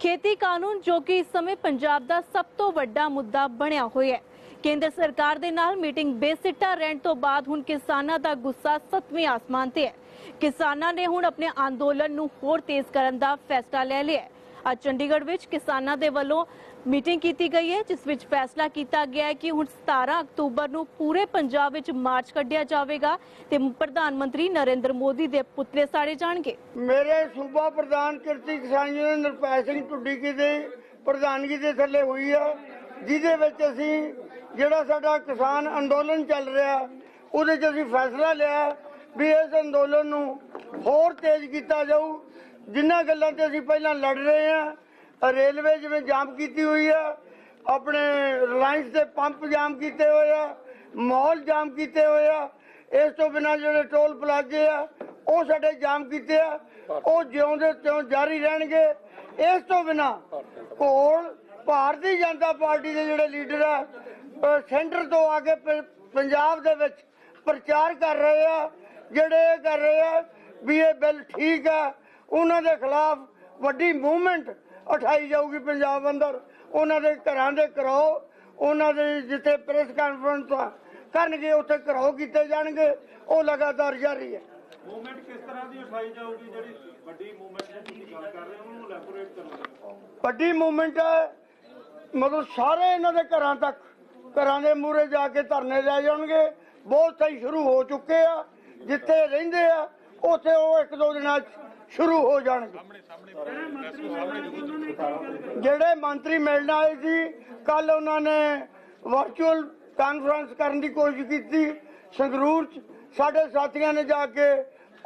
ਖੇਤੀ ਕਾਨੂੰਨ ਜੋ ਕਿ ਇਸ ਸਮੇਂ ਪੰਜਾਬ ਦਾ ਸਭ ਤੋਂ ਵੱਡਾ ਮੁੱਦਾ ਬਣਿਆ ਹੋਇਆ ਹੈ। ਕੇਂਦਰ ਸਰਕਾਰ ਦੇ ਨਾਲ ਮੀਟਿੰਗ ਬੇਸਿੱਟਾ ਰਹਿਣ ਤੋਂ ਬਾਅਦ ਹੁਣ ਕਿਸਾਨਾਂ ਦਾ ਗੁੱਸਾ ਸੱਤਵੇਂ ਆਸਮਾਨ ਤੇ ਹੈ। ਕਿਸਾਨਾਂ ਨੇ ਹੁਣ ਆਪਣੇ ਅੰਦੋਲਨ ਨੂੰ ਹੋਰ ਤੇਜ਼ ਕਰਨ ਦਾ ਫੈਸਲਾ ਲੈ ਲਿਆ ਅੱਜ ਚੰਡੀਗੜ੍ਹ ਵਿੱਚ ਕਿਸਾਨਾਂ ਦੇ ਵੱਲੋਂ ਮੀਟਿੰਗ ਕੀਤੀ ਗਈ ਹੈ, ਜਿਸ ਵਿੱਚ ਫੈਸਲਾ ਕੀਤਾ ਗਿਆ ਹੈ ਕਿ ਹੁਣ 17 ਅਕਤੂਬਰ ਨੂੰ ਪੂਰੇ ਪੰਜਾਬ ਵਿੱਚ ਮਾਰਚ ਕੱਢਿਆ ਜਾਵੇਗਾ ਤੇ ਪ੍ਰਧਾਨ ਮੰਤਰੀ ਨਰਿੰਦਰ ਮੋਦੀ ਦੇ ਪੁਤਲੇ ਸਾੜੇ ਜਾਣਗੇ। ਮੇਰੇ ਸੂਬਾ ਪ੍ਰਧਾਨ ਕਿਰਤੀ ਕਿਸਾਨ ਯੂਨੀਅਨ ਨਿਰਭੈ ਸਿੰਘ ਢੁੱਡੀਕੀ ਦੇ ਪ੍ਰਧਾਨਗੀ ਦੇ ਥੱਲੇ ਹੋਈ ਆ, ਜਿਹਦੇ ਵਿੱਚ ਅਸੀਂ ਜਿਹੜਾ ਸਾਡਾ ਕਿਸਾਨ ਅੰਦੋਲਨ ਚੱਲ ਰਿਹਾ, ਉਹਦੇ 'ਚ ਅਸੀਂ ਫੈਸਲਾ ਲਿਆ ਵੀ ਇਸ ਅੰਦੋਲਨ ਨੂੰ ਹੋਰ ਤੇਜ਼ ਕੀਤਾ ਜਾਊ ਜਿਨ੍ਹਾਂ ਗੱਲਾਂ ਤੇ ਅਸੀਂ ਪਹਿਲਾਂ ਲੜ ਰਹੇ ਆ ਰੇਲਵੇ ਜਿਵੇਂ ਜਾਮ ਕੀਤੀ ਹੋਈ ਆ, ਆਪਣੇ ਰਿਲਾਇੰਸ ਦੇ ਪੰਪ ਜਾਮ ਕੀਤੇ ਹੋਏ ਆ ਮਾਲ ਜਾਮ ਕੀਤੇ ਹੋਏ ਆ, ਇਸ ਤੋਂ ਬਿਨਾਂ ਜਿਹੜੇ ਟੋਲ ਪਲਾਜ਼ੇ ਆ, ਉਹ ਸਾਡੇ ਜਾਮ ਕੀਤੇ ਆ, ਉਹ ਜਿਉਂਦੇ ਤਿਉਂ ਜਾਰੀ ਰਹਿਣਗੇ। ਇਸ ਤੋਂ ਬਿਨਾਂ ਕੋਲ ਭਾਰਤੀ ਜਨਤਾ ਪਾਰਟੀ ਦੇ ਜਿਹੜੇ ਲੀਡਰ ਆ ਸੈਂਟਰ ਤੋਂ ਆ ਕੇ ਪੰਜਾਬ ਦੇ ਵਿੱਚ ਪ੍ਰਚਾਰ ਕਰ ਰਹੇ ਆ, ਜਿਹੜੇ ਇਹ ਕਰ ਰਹੇ ਆ ਵੀ ਇਹ ਬਿੱਲ ਠੀਕ ਆ ਉਹਨਾਂ ਦੇ ਖਿਲਾਫ ਵੱਡੀ ਮੂਵਮੈਂਟ ਉਠਾਈ ਜਾਊਗੀ ਪੰਜਾਬ ਅੰਦਰ। ਉਹਨਾਂ ਦੇ ਘਰਾਂ ਦੇ ਕਰਾਓ ਉਹਨਾਂ ਦੇ ਜਿੱਥੇ ਪ੍ਰੈਸ ਕਾਨਫਰੰਸ ਕਰਨਗੇ ਉੱਥੇ ਘਰਾਓ ਕੀਤੇ ਜਾਣਗੇ। ਉਹ ਲਗਾਤਾਰ ਜਾਰੀ ਹੈ। ਮੂਵਮੈਂਟ ਕਿਸ ਤਰ੍ਹਾਂ ਦੀ ਉਠਾਈ ਜਾਊਗੀ? ਜਿਹੜੀ ਵੱਡੀ ਮੂਵਮੈਂਟ ਦੀ ਤੁਸੀਂ ਗੱਲ ਕਰ ਰਹੇ ਹੋ ਉਹਨੂੰ ਇਲੈਬੋਰੇਟ ਕਰੋ। ਵੱਡੀ ਮੂਵਮੈਂਟ ਹੈ ਮਤਲਬ ਸਾਰੇ ਇਹਨਾਂ ਦੇ ਘਰਾਂ ਤੱਕ। ਘਰਾਂ ਦੇ ਮੂਹਰੇ ਜਾ ਕੇ ਧਰਨੇ ਲੈ ਜਾਣਗੇ। ਬਹੁਤ ਸਹੀ ਸ਼ੁਰੂ ਹੋ ਚੁੱਕੇ ਆ। ਜਿੱਥੇ ਰਹਿੰਦੇ ਆ ਉੱਥੇ ਉਹ ਇੱਕ ਦੋ ਦਿਨਾਂ 'ਚ ਸ਼ੁਰੂ ਹੋ ਜਾਣਗੇ। ਜਿਹੜੇ ਮੰਤਰੀ ਮਿਲਣ ਆਏ ਸੀ ਕੱਲ ਉਹਨਾਂ ਨੇ ਵਰਚੁਅਲ ਕਾਨਫਰੰਸ ਕਰਨ ਦੀ ਕੋਸ਼ਿਸ਼ ਕੀਤੀ ਸੰਗਰੂਰ 'ਚ। ਸਾਡੇ ਸਾਥੀਆਂ ਨੇ ਜਾ ਕੇ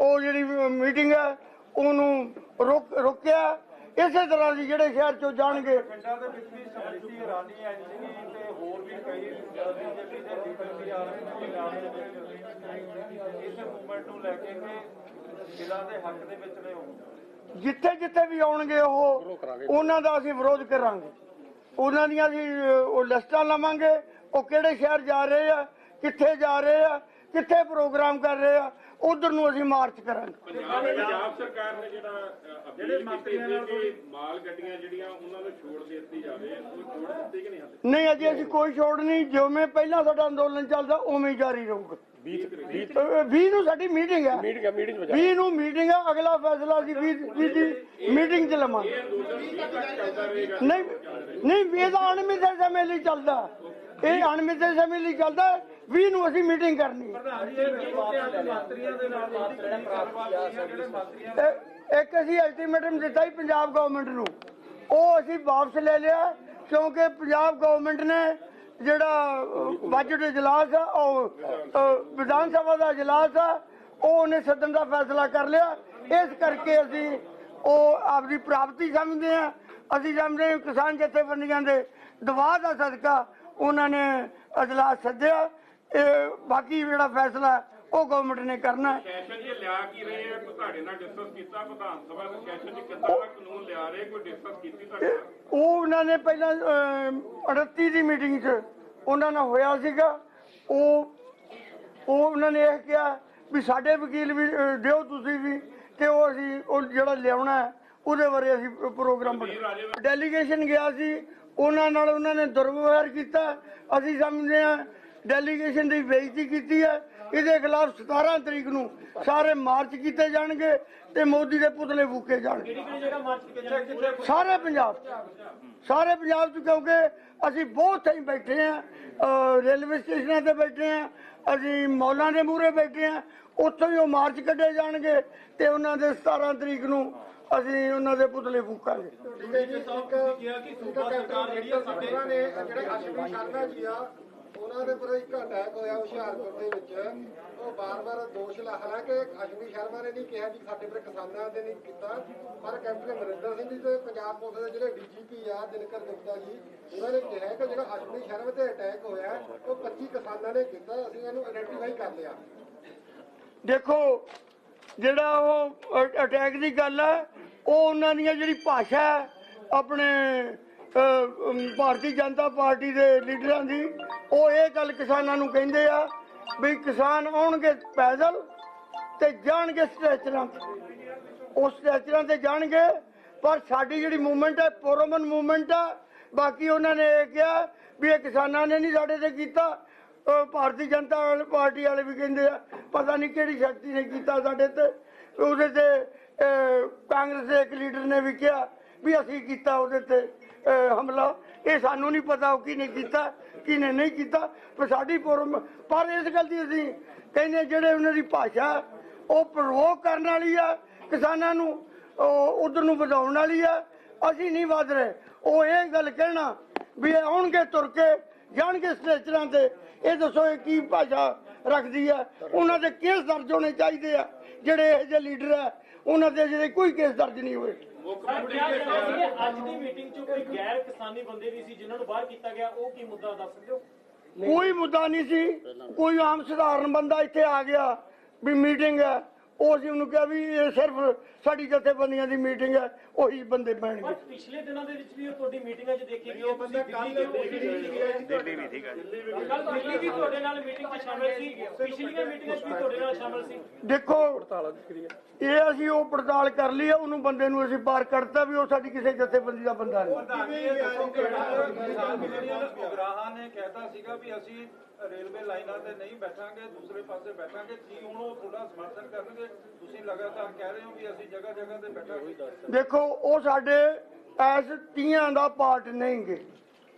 ਉਹ ਜਿਹੜੀ ਮੀਟਿੰਗ ਹੈ ਉਹਨੂੰ ਰੋਕ ਰੋਕਿਆ। ਇਸੇ ਤਰ੍ਹਾਂ ਦੀ ਜਿਹੜੇ ਸ਼ਹਿਰ 'ਚੋਂ ਜਾਣਗੇ। ਪਿੰਡਾਂ ਦੇ ਵਿੱਚ ਵੀ ਸਮਿਤੀ ਇਰਾਨੀ ਸੀ ਤੇ ਹੋਰ ਵੀ ਕਈ ਬੀਜੇਪੀ ਦੇ ਲੀਡਰ ਵੀ ਆ ਰਹੇ ਨੇ ਪੰਜਾਬ ਦੇ ਵਿੱਚ। ਇਸ ਮੂਵਮੈਂਟ ਨੂੰ ਲੈ ਕੇ ਕਿ ਜ਼ਿਲ੍ਹਾ ਦੇ ਹੱਕ ਦੇ ਵਿੱਚ ਨੇ ਉਹ। ਜਿੱਥੇ ਜਿੱਥੇ ਵੀ ਆਉਣਗੇ ਉਹ ਉਹਨਾਂ ਦਾ ਅਸੀਂ ਵਿਰੋਧ ਕਰਾਂਗੇ। ਉਹਨਾਂ ਦੀਆਂ ਅਸੀਂ ਉਹ ਲਿਸਟਾਂ ਲਵਾਂਗੇ ਉਹ ਕਿਹੜੇ ਸ਼ਹਿਰ ਜਾ ਰਹੇ ਆ ਕਿੱਥੇ ਜਾ ਰਹੇ ਆ ਕਿੱਥੇ ਪ੍ਰੋਗਰਾਮ ਕਰ ਰਹੇ ਆ ਉਧਰ ਨੂੰ ਅਸੀਂ ਮਾਰਚ ਕਰਾਂਗੇ। ਪੰਜਾਬ ਸਰਕਾਰ ਨੇ ਜਿਹੜਾ ਕੀਤੀ ਸੀ ਕਿ ਮਾਲ ਗੱਡੀਆਂ ਜਿਹੜੀਆਂ ਉਹਨਾਂ ਨੂੰ ਛੋੜ ਦੇ ਦਿੱਤੀ ਜਾਵੇ। ਉਹ ਛੋੜ ਦਿੱਤੀ ਕਿ ਨਹੀਂ ਹਾਲੇ? ਨਹੀਂ ਅਜੇ ਅਸੀਂ ਕੋਈ ਛੋੜ ਨਹੀਂ ਜਿਵੇਂ ਪਹਿਲਾਂ ਸਾਡਾ ਅੰਦੋਲਨ ਚੱਲਦਾ ਉਵੇਂ ਹੀ ਜਾਰੀ ਰਹੂਗਾ। 20 ਨੂੰ ਸਾਡੀ ਮੀਟਿੰਗ ਹੈ ਮੀਟਿੰਗ ਹੈ ਮੀਟਿੰਗ 20 ਨੂੰ ਮੀਟਿੰਗ ਹੈ ਅਗਲਾ ਫੈਸਲਾ ਅਸੀਂ 20 ਦੀ ਮੀਟਿੰਗ 'ਚ ਲਵਾਂਗੇ। ਨਹੀਂ ਨਹੀਂ ਇਹ ਤਾਂ ਅਣਮਿੱਥੇ ਸਮੇਂ ਲਈ ਚੱਲਦਾ। ਇਹ ਅਣਮਿੱਥੇ ਸਮੇਂ ਲਈ ਚੱਲਦਾ 20 ਨੂੰ ਅਸੀਂ ਮੀਟਿੰਗ ਕਰਨੀ ਇੱਕ ਅਸੀਂ ਅਲਟੀਮੇਟਮ ਦਿੱਤਾ ਹੀ ਪੰਜਾਬ ਗਵਰਨਮੈਂਟ ਨੂੰ। ਉਹ ਅਸੀਂ ਵਾਪਸ ਲੈ ਲਿਆ ਕਿਉਂਕਿ ਪੰਜਾਬ ਗਵਰਨਮੈਂਟ ਨੇ ਜਿਹੜਾ ਬਜਟ ਇਜਲਾਸ ਆ, ਉਹ ਵਿਧਾਨ ਸਭਾ ਦਾ ਇਜਲਾਸ ਆ, ਉਹ ਉਹਨੇ ਸੱਦਣ ਦਾ ਫੈਸਲਾ ਕਰ ਲਿਆ। ਇਸ ਕਰਕੇ ਅਸੀਂ ਉਹ ਆਪਦੀ ਪ੍ਰਾਪਤੀ ਸਮਝਦੇ ਆ ਅਸੀਂ ਸਮਝਦੇ ਕਿਸਾਨ ਜਥੇਬੰਦੀਆਂ ਦੇ ਦਬਾਅ ਦਾ ਸਦਕਾ ਉਹਨਾਂ ਨੇ ਇਜਲਾਸ ਸੱਦਿਆ। ਇਹ ਬਾਕੀ ਜਿਹੜਾ ਫੈਸਲਾ ਉਹ ਗਵਰਨਮੈਂਟ ਨੇ ਕਰਨਾ। ਹੈ ਸੈਸ਼ਨ ਜੀ ਲਿਆ ਕੀ ਰਹੇ ਆ? ਕੋਈ ਤੁਹਾਡੇ ਨਾਲ ਡਿਸਕਸ ਕੀਤਾ? ਪ੍ਰਧਾਨ ਸਭਾ ਦੇ ਸੈਸ਼ਨ 'ਚ ਕਿੱਦਾਂ ਦਾ ਕਾਨੂੰਨ ਲਿਆ ਰਹੇ? ਕੋਈ ਡਿਸਕਸ ਕੀਤੀ ਤੁਹਾਡੇ ਨਾਲ? ਉਹ ਉਹਨਾਂ ਨੇ ਪਹਿਲਾਂ ਅਹ, 38 ਦੀ ਮੀਟਿੰਗ 'ਚ ਉਹਨਾਂ ਨਾਲ ਹੋਇਆ ਸੀਗਾ। ਉਹ ਉਹ ਉਹਨਾਂ ਨੇ ਇਹ ਕਿਹਾ ਵੀ ਸਾਡੇ ਵਕੀਲ ਵੀ ਅਹ, ਦਿਓ ਤੁਸੀਂ ਵੀ ਤੇ ਉਹ ਅਸੀਂ ਉਹ ਜਿਹੜਾ ਲਿਆਉਣਾ ਹੈ, ਉਹਦੇ ਬਾਰੇ ਅਸੀਂ ਪ੍ਰੋਗਰਾਮ ਬਣਾ ਡੈਲੀਗੇਸ਼ਨ ਗਿਆ ਸੀ। ਉਹਨਾਂ ਨਾਲ ਉਹਨਾਂ ਨੇ ਦੁਰਵਿਵਹਾਰ ਕੀਤਾ। ਅਸੀਂ ਸਮਝਦੇ ਹਾਂ ਡੈਲੀਗੇਸ਼ਨ ਦੀ ਬੇਇੱਜ਼ਤੀ ਕੀਤੀ ਹੈ। ਇਹਦੇ ਖਿਲਾਫ 17 ਤਰੀਕ ਨੂੰ ਸਾਰੇ ਮਾਰਚ ਕੀਤੇ ਜਾਣਗੇ ਤੇ ਮੋਦੀ ਦੇ ਪੁਤਲੇ ਫੂਕੇ ਜਾਣਗੇ ਸਾਰੇ ਪੰਜਾਬ 'ਚ। ਸਾਰੇ ਪੰਜਾਬ 'ਚ ਕਿਉਂਕਿ ਅਸੀਂ ਬਹੁਤ ਥਾਈਂ ਬੈਠੇ ਆ ਰੇਲਵੇ ਸਟੇਸ਼ਨਾਂ ਤੇ ਬੈਠੇ ਆ ਅਸੀਂ ਮੌਲਾਂ ਦੇ ਮੂਹਰੇ ਬੈਠੇ ਆ ਉੱਥੋਂ ਹੀ ਉਹ ਮਾਰਚ ਕੱਢੇ ਜਾਣਗੇ ਤੇ ਉਹਨਾਂ ਦੇ 17 ਤਰੀਕ ਨੂੰ ਅਸੀਂ ਉਹਨਾਂ ਦੇ ਪੁਤਲੇ ਫੂਕਾਂਗੇ ਕਿਹਾ ਕਿ ਸੂਬਾ ਸਰਕਾਰ ਜਿਹੜੀ ਆ ਸਾਡੇ ਨੇ ਜਿਹੜੇ ਅਸ਼ਵਨੀ ਸ਼ਰਮਾ ਜੀ ਆ ਉਹਨਾਂ ਦੇ ਉੱਪਰ ਇੱਕ ਅਟੈਕ ਹੋਇਆ ਹੁਸ਼ਿਆਰਪੁਰ ਦੇ ਵਿੱਚ। ਉਹ ਬਾਰ-ਬਾਰ ਦੋਸ਼ ਲਾ, ਹਾਲਾਂਕਿ ਅਸ਼ਵਨੀ ਸ਼ਰਮਾ ਨੇ ਨਹੀਂ ਕਿਹਾ ਵੀ ਸਾਡੇ ਪਰ ਕਿਸਾਨਾਂ ਦੇ ਨਹੀਂ ਕੀਤਾ, ਪਰ ਕੈਪਟਨ ਅਮਰਿੰਦਰ ਸਿੰਘ ਜੀ ਤੇ ਪੰਜਾਬ ਪੁਲਿਸ ਦੇ ਜਿਹੜੇ ਡੀਜੀਪੀ ਆ, ਦਿਨਕਰ ਗੁਪਤਾ ਜੀ, ਉਹਨਾਂ ਨੇ ਕਿਹਾ ਕਿ ਜਿਹੜਾ ਅਸ਼ਵਨੀ ਸ਼ਰਮਾ ਤੇ ਅਟੈਕ ਹੋਇਆ, ਉਹ 25 ਕਿਸਾਨਾਂ ਨੇ ਕੀਤਾ, ਅਸੀਂ ਇਹਨੂੰ ਆਇਡੈਂਟੀਫਾਈ ਕਰ ਲਿਆ। ਦੇਖੋ, ਜਿਹੜਾ ਉਹ ਅਟੈਕ ਦੀ ਗੱਲ ਹੈ ਉਹ ਉਹਨਾਂ ਦੀਆਂ ਜਿਹੜੀ ਭਾਸ਼ਾ ਆਪਣੇ ਭਾਰਤੀ ਜਨਤਾ ਪਾਰਟੀ ਦੇ ਲੀਡਰਾਂ ਦੀ, ਉਹ ਇਹ ਗੱਲ ਕਿਸਾਨਾਂ ਨੂੰ ਕਹਿੰਦੇ ਆ ਵੀ ਕਿਸਾਨ ਆਉਣਗੇ ਪੈਦਲ ਤੇ ਜਾਣਗੇ ਸਟ੍ਰੈਚਰਾਂ ਤੇ। ਉਹ ਸਟ੍ਰੈਚਰਾਂ ਤੇ ਜਾਣਗੇ, ਪਰ ਸਾਡੀ ਜਿਹੜੀ ਮੂਵਮੈਂਟ ਹੈ, ਪਰਮਨ ਮੂਵਮੈਂਟ ਆ, ਬਾਕੀ ਉਹਨਾਂ ਨੇ ਇਹ ਕਿਹਾ ਵੀ ਇਹ ਕਿਸਾਨਾਂ ਨੇ ਨਹੀਂ ਸਾਡੇ ਤੇ ਕੀਤਾ। ਭਾਰਤੀ ਜਨਤਾ ਪਾਰਟੀ ਵਾਲੇ ਵੀ ਕਹਿੰਦੇ ਆ, ਪਤਾ ਨਹੀਂ ਕਿਹੜੀ ਸ਼ਕਤੀ ਨੇ ਕੀਤਾ ਸਾਡੇ ਤੇ। ਉਹਦੇ ਤੇ ਕਾਂਗਰਸ ਦੇ ਇੱਕ ਲੀਡਰ ਨੇ ਵੀ ਕਿਹਾ ਵੀ ਅਸੀਂ ਕੀਤਾ ਉਹਦੇ ਤੇ। ਹਮਲਾ। ਇਹ ਸਾਨੂੰ ਨਹੀਂ ਪਤਾ ਉਹ ਕਿਹਨੇ ਕੀਤਾ, ਕਿਹਨੇ ਨਹੀਂ ਕੀਤਾ। ਪਰ ਸਾਡੀ ਪਰਮ ਪਰ ਇਸ ਗੱਲ ਦੀ ਅਸੀਂ ਕਹਿੰਦੇ ਜਿਹੜੇ ਉਹਨਾਂ ਦੀ ਭਾਸ਼ਾ ਉਹ ਪ੍ਰਵੋਕ ਕਰਨ ਵਾਲੀ ਆ, ਕਿਸਾਨਾਂ ਨੂੰ ਉਧਰ ਨੂੰ ਵਧਾਉਣ ਵਾਲੀ ਆ। ਅਸੀਂ ਨਹੀਂ ਵਧ ਰਹੇ। ਉਹ ਇਹ ਗੱਲ ਕਹਿਣਾ ਵੀ ਇਹ ਆਉਣਗੇ, ਤੁਰ ਕੇ ਜਾਣਗੇ ਸਟੇਚਰਾਂ ਤੇ। ਇਹ ਦੱਸੋ ਇਹ ਕੀ ਭਾਸ਼ਾ ਰੱਖਦੀ ਆ? ਉਹਨਾਂ ਦੇ ਕੇਸ ਦਰਜ ਹੋਣੇ ਚਾਹੀਦੇ ਆ। ਜਿਹੜੇ ਇਹ ਜਿਹੇ ਲੀਡਰ ਆ, ਉਹਨਾਂ ਦੇ ਜਿਹੜੇ ਕੋਈ ਕੇਸ ਦਰਜ ਨਹੀਂ ਹੋਏ। ਅੱਜ ਦੀ ਮੀਟਿੰਗ 'ਚ ਕੋਈ ਗੈਰ ਕਿਸਾਨੀ ਬੰਦੇ ਵੀ ਸੀ ਜਿਨ੍ਹਾਂ ਨੂੰ ਬਾਹਰ ਕੀਤਾ ਗਿਆ ਉਹ ਕੀ ਮੁੱਦਾ ਦੱਸ ਸਕਦੇ ਹੋ? ਕੋਈ ਮੁੱਦਾ ਨਹੀਂ ਸੀ। ਕੋਈ ਆਮ ਸਧਾਰਨ ਬੰਦਾ ਇੱਥੇ ਆ ਗਿਆ ਵੀ ਮੀਟਿੰਗ ਹੈ। ਉਹ ਅਸੀਂ ਉਹਨੂੰ ਕਿਹਾ ਵੀ ਇਹ ਸਿਰਫ ਸਾਡੀ ਜਥੇਬੰਦੀਆਂ ਦੀ ਮੀਟਿੰਗ ਹੈ ਉਹੀ ਬੰਦੇ ਪਰ ਪੈਣਗੇ ਪਿਛਲੇ ਦਿਨਾਂ ਦੇ ਵਿੱਚ ਵੀ ਉਹ ਤੁਹਾਡੀ ਮੀਟਿੰਗਾਂ 'ਚ ਦੇਖੀ ਗਈ ਉਹ ਬੰਦਾ ਕੱਲ ਦਿੱਲੀ ਵੀ ਸੀਗਾ ਕੱਲ ਦਿੱਲੀ ਵੀ ਤੁਹਾਡੇ ਨਾਲ ਮੀਟਿੰਗ 'ਚ ਸ਼ਾਮਿਲ ਸੀ। ਪਿਛਲੀਆਂ ਮੀਟਿੰਗਾਂ 'ਚ ਵੀ ਤੁਹਾਡੇ ਨਾਲ ਸ਼ਾਮਿਲ ਸੀ। ਦੇਖੋ ਇਹ ਅਸੀਂ ਉਹ ਪੜਤਾਲ ਕਰ ਲਈ ਉਹਨੂੰ ਬੰਦੇ ਨੂੰ ਅਸੀਂ ਪਾਰ ਕਰਤਾ ਵੀ ਉਹ ਸਾਡੀ ਕਿਸੇ ਜਥੇਬੰਦੀ ਦਾ ਬੰਦਾ ਨਹੀਂ। ਉਗਰਾਹਾਂ ਨੇ ਕਹਿਤਾ ਸੀਗਾ ਵੀ ਅਸੀਂ ਰੇਲਵੇ ਲਾਈਨਾਂ ਤੇ ਨਹੀਂ ਬੈਠਾਂਗੇ ਦੂਸਰੇ ਪਾਸੇ ਬੈਠਾਂਗੇ ਕੀ ਹੁਣ ਉਹ ਤੁਹਾਡਾ ਸਮਰਥਨ ਕਰਨਗੇ? ਤੁਸੀਂ ਲਗਾਤਾਰ ਕਹਿ ਰਹੇ ਹੋ ਵੀ ਅਸੀਂ ਜਗ੍ਹਾ ਜਗ੍ਹਾ ਤੇ ਬੈਠਾਂਗੇ। ਦੇਖੋ ਉਹ ਸਾਡੇ ਐਸ ਤੀਆਂ ਦਾ ਪਾਰਟ ਨਹੀਂਗੇ।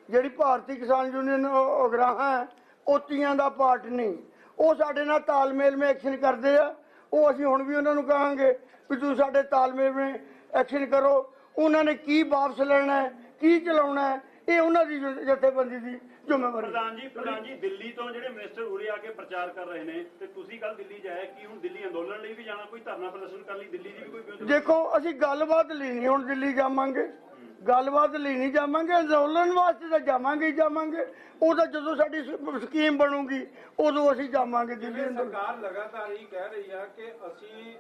ਜਿਹੜੀ ਭਾਰਤੀ ਕਿਸਾਨ ਯੂਨੀਅਨ ਉਗਰਾਹਾਂ ਹੈ, ਉਹ ਤੀਆਂ ਦਾ ਪਾਰਟ ਨਹੀਂ। ਉਹ ਸਾਡੇ ਨਾਲ ਤਾਲਮੇਲ ਵਿੱਚ ਐਕਸ਼ਨ ਕਰਦੇ ਆ। ਉਹ ਅਸੀਂ ਹੁਣ ਵੀ ਉਹਨਾਂ ਨੂੰ ਕਹਾਂਗੇ ਵੀ ਤੁਸੀਂ ਸਾਡੇ ਤਾਲਮੇਲ ਵਿੱਚ ਐਕਸ਼ਨ ਕਰੋ। ਉਹਨਾਂ ਨੇ ਕੀ ਵਾਪਸ ਲੈਣਾ ਹੈ ਕੀ ਚਲਾਉਣਾ ਹੈ ਇਹ ਉਹਨਾਂ ਦੀ ਜਥੇਬੰਦੀ ਦੀ ਜ਼ਿੰਮੇਵਾਰੀ। ਪ੍ਰਧਾਨ ਜੀ ਪ੍ਰਧਾਨ ਜੀ ਦਿੱਲੀ ਤੋਂ ਜਿਹੜੇ ਮਿਨਿਸਟਰ ਉਰੇ ਆ ਕੇ ਪ੍ਰਚਾਰ ਕਰ ਰਹੇ ਨੇ ਤੇ ਤੁਸੀਂ ਕੱਲ ਦਿੱਲੀ ਜਾਇਆ ਕਿ ਹੁਣ ਦਿੱਲੀ ਅੰਦੋਲਨ ਲਈ ਵੀ ਜਾਣਾ ਕੋਈ ਧਰਨਾ ਪ੍ਰਦਰਸ਼ਨ ਕਰਨ ਲਈ ਦਿੱਲੀ ਦੀ ਵੀ ਕੋਈ ਬਿਉਂਤ ਦੇਖੋ ਅਸੀਂ ਗੱਲਬਾਤ ਲਈ ਨਹੀਂ ਹੁਣ ਦਿੱਲੀ ਜਾਵਾਂਗੇ। ਗੱਲਬਾਤ ਲਈ ਨਹੀਂ ਜਾਵਾਂਗੇ ਅੰਦੋਲਨ ਵਾਸਤੇ ਤਾਂ ਜਾਵਾਂਗੇ ਹੀ ਜਾਵਾਂਗੇ। ਉਹ ਤਾਂ ਜਦੋਂ ਸਾਡੀ ਸਕੀਮ ਬਣੂਗੀ ਉਦੋਂ ਅਸੀਂ ਜਾਵਾਂਗੇ ਦਿੱਲੀ ਅੰਦੋਲਨ। ਸਰਕਾਰ ਲਗਾਤਾਰ ਹੀ ਕਹਿ ਰਹੀ ਆ ਕਿ ਅਸੀਂ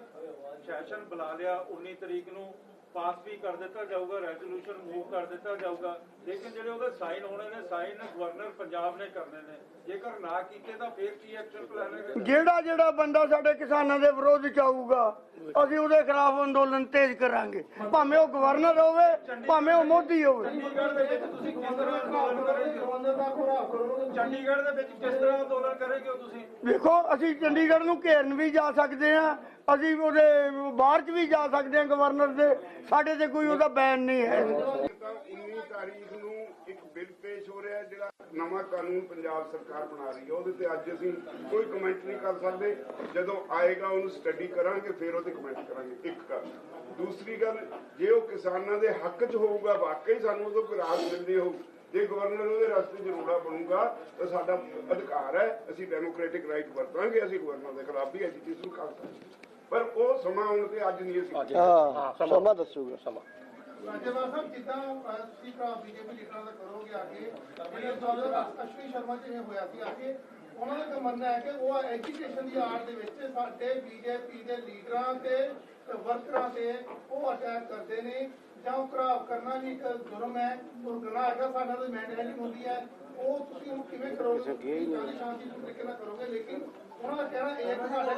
ਸੈਸ਼ਨ ਬੁਲਾ ਲਿਆ 19 ਤਰੀਕ ਨੂੰ। ਪਾਸ ਵੀ ਕਰ ਦਿੱਤਾ ਜਾਊਗਾ ਰੈਜ਼ੋਲੂਸ਼ਨ ਮੂਵ ਕਰ ਦਿੱਤਾ ਜਾਊਗਾ। ਲੇਕਿਨ ਜਿਹੜੇ ਉਹਦੇ ਸਾਈਨ ਹੋਣੇ ਨੇ ਸਾਈਨ ਗਵਰਨਰ ਪੰਜਾਬ ਨੇ ਕਰਨੇ ਨੇ। ਜੇਕਰ ਨਾ ਕੀਤੇ ਤਾਂ ਫੇਰ ਕੀ ਐਕਸ਼ਨ ਪਲਾਨ ਹੈ ਜਿਹੜਾ ਜਿਹੜਾ ਬੰਦਾ ਸਾਡੇ ਕਿਸਾਨਾਂ ਦੇ ਵਿਰੋਧ ਚ ਆਊਗਾ ਅਸੀਂ ਉਹਦੇ ਖਿਲਾਫ ਅੰਦੋਲਨ ਤੇਜ਼ ਕਰਾਂਗੇ। ਭਾਵੇਂ ਉਹ ਗਵਰਨਰ ਹੋਵੇ ਭਾਵੇਂ ਉਹ ਮੋਦੀ ਹੋਵੇ। ਚੰਡੀਗੜ੍ਹ ਦੇ ਵਿੱਚ ਤੁਸੀਂ ਕਿਸ ਤਰ੍ਹਾਂ ਅੰਦੋਲਨ ਕਰੋਗੇ? ਚੰਡੀਗੜ੍ਹ ਦੇ ਵਿੱਚ ਕਿਸ ਤਰ੍ਹਾਂ ਅੰਦੋਲਨ ਕਰੋਗੇ ਤੁਸੀਂ? ਵੇਖੋ ਅਸੀਂ ਚੰਡੀਗੜ੍ਹ ਨੂੰ ਘੇਰਨ ਵੀ ਜਾ ਸਕਦੇ ਹਾਂ। ਅਸੀਂ ਉਹਦੇ ਬਾਹਰ ਚ ਵੀ ਜਾ ਸਕਦੇ ਹਾਂ ਗਵਰਨਰ ਦੇ। ਸਾਡੇ ਤੇ ਕੋਈ ਉਹਦਾ ਬੈਨ ਨਹੀਂ ਹੈ। 19 ਤਾਰੀਖ ਨੂੰ ਇੱਕ ਬਿੱਲ ਪੇਸ਼ ਹੋ ਰਿਹਾ ਜਿਹੜਾ ਨਵਾਂ ਕਾਨੂੰਨ ਪੰਜਾਬ ਸਰਕਾਰ ਬਣਾ ਰਹੀ ਹੈ। ਉਹਦੇ ਤੇ ਅੱਜ ਅਸੀਂ ਕੋਈ ਕਮੈਂਟ ਨਹੀਂ ਕਰ ਸਕਦੇ। ਜਦੋਂ ਆਏਗਾ, ਉਹਨੂੰ ਸਟੱਡੀ ਕਰਾਂਗੇ, ਫਿਰ ਉਹਤੇ ਕਮੈਂਟ ਕਰਾਂਗੇ, ਇੱਕ ਗੱਲ। ਦੂਸਰੀ ਗੱਲ, ਜੇ ਉਹ ਕਿਸਾਨਾਂ ਦੇ ਹੱਕ 'ਚ ਹੋਊਗਾ, ਵਾਕਈ ਸਾਨੂੰ ਉਦੋਂ ਕੋਈ ਰਾਹਤ ਮਿਲਦੀ ਹੋਊ। ਜੇ ਗਵਰਨਰ ਉਹਦੇ ਰਸਤੇ 'ਚ ਰੋੜਾ ਬਣੂਗਾ, ਤਾਂ ਸਾਡਾ ਅਧਿਕਾਰ ਹੈ, ਅਸੀਂ ਡੈਮੋਕ੍ਰੈਟਿਕ ਰਾਈਟ ਵਰਤਾਂਗੇ, ਅਸੀਂ ਗਵਰਨਰ ਦੇ ਖਿਲਾਫ ਵੀ ਐਜੀਟੇਸ਼ਨ ਕਰ ਸਕਦੇ ਪਰ ਉਹ ਸਮਾਂ ਤੇ ਅੱਜ ਨਹੀਂ ਅਸੀਂ। ਰਾਜੇਵਾਲ ਸਾਹਿਬ ਜਿੱਦਾਂ ਅਹ, ਤੁਸੀਂ ਭਰਾ ਬੀਜੇਪੀ ਲੀਡਰਾਂ ਦਾ ਕਰੋਗੇ ਅਸ਼ਵਨੀ ਸ਼ਰਮਾ ਹੋਇਆ ਸੀ ਕੇ ਉਹਨਾਂ ਦਾ ਮੰਨਣਾ ਹੈ ਕਿ ਉਹ ਐਜੂਕੇਸ਼ਨ ਦੀ ਆੜ ਦੇ ਵਿੱਚ ਸਾਡੇ ਬੀਜੇਪੀ ਦੇ ਲੀਡਰਾਂ ਤੇ ਵਰਕਰਾਂ ਤੇ ਉਹ ਅਟੈਕ ਕਰਦੇ ਨੇ ਜਾਂ ਉਹ ਘਰਾਵ ਕਰਨਾ ਵੀ ਇੱਕ ਜੁਰਮ ਹੈ ਉਹ ਗੁਨਾਹ ਹੈਗਾ ਸਾਡਾ ਤਾਂ ਮੈਂਟੈਲਿਟੀ ਹੁੰਦੀ ਹੈ। ਉਹ ਤੁਸੀਂ ਉਹਨੂੰ ਕਿਵੇਂ ਕਰੋਗੇ? ਸ਼ਾਂਤੀ ਤਰੀਕੇ ਨਾਲ ਕਰੋਗੇ? ਲੇਕਿਨ ਉਹਨਾਂ ਦਾ ਕਹਿਣਾ ਇਹ ਹੈ ਕਿ ਸਾਡੇ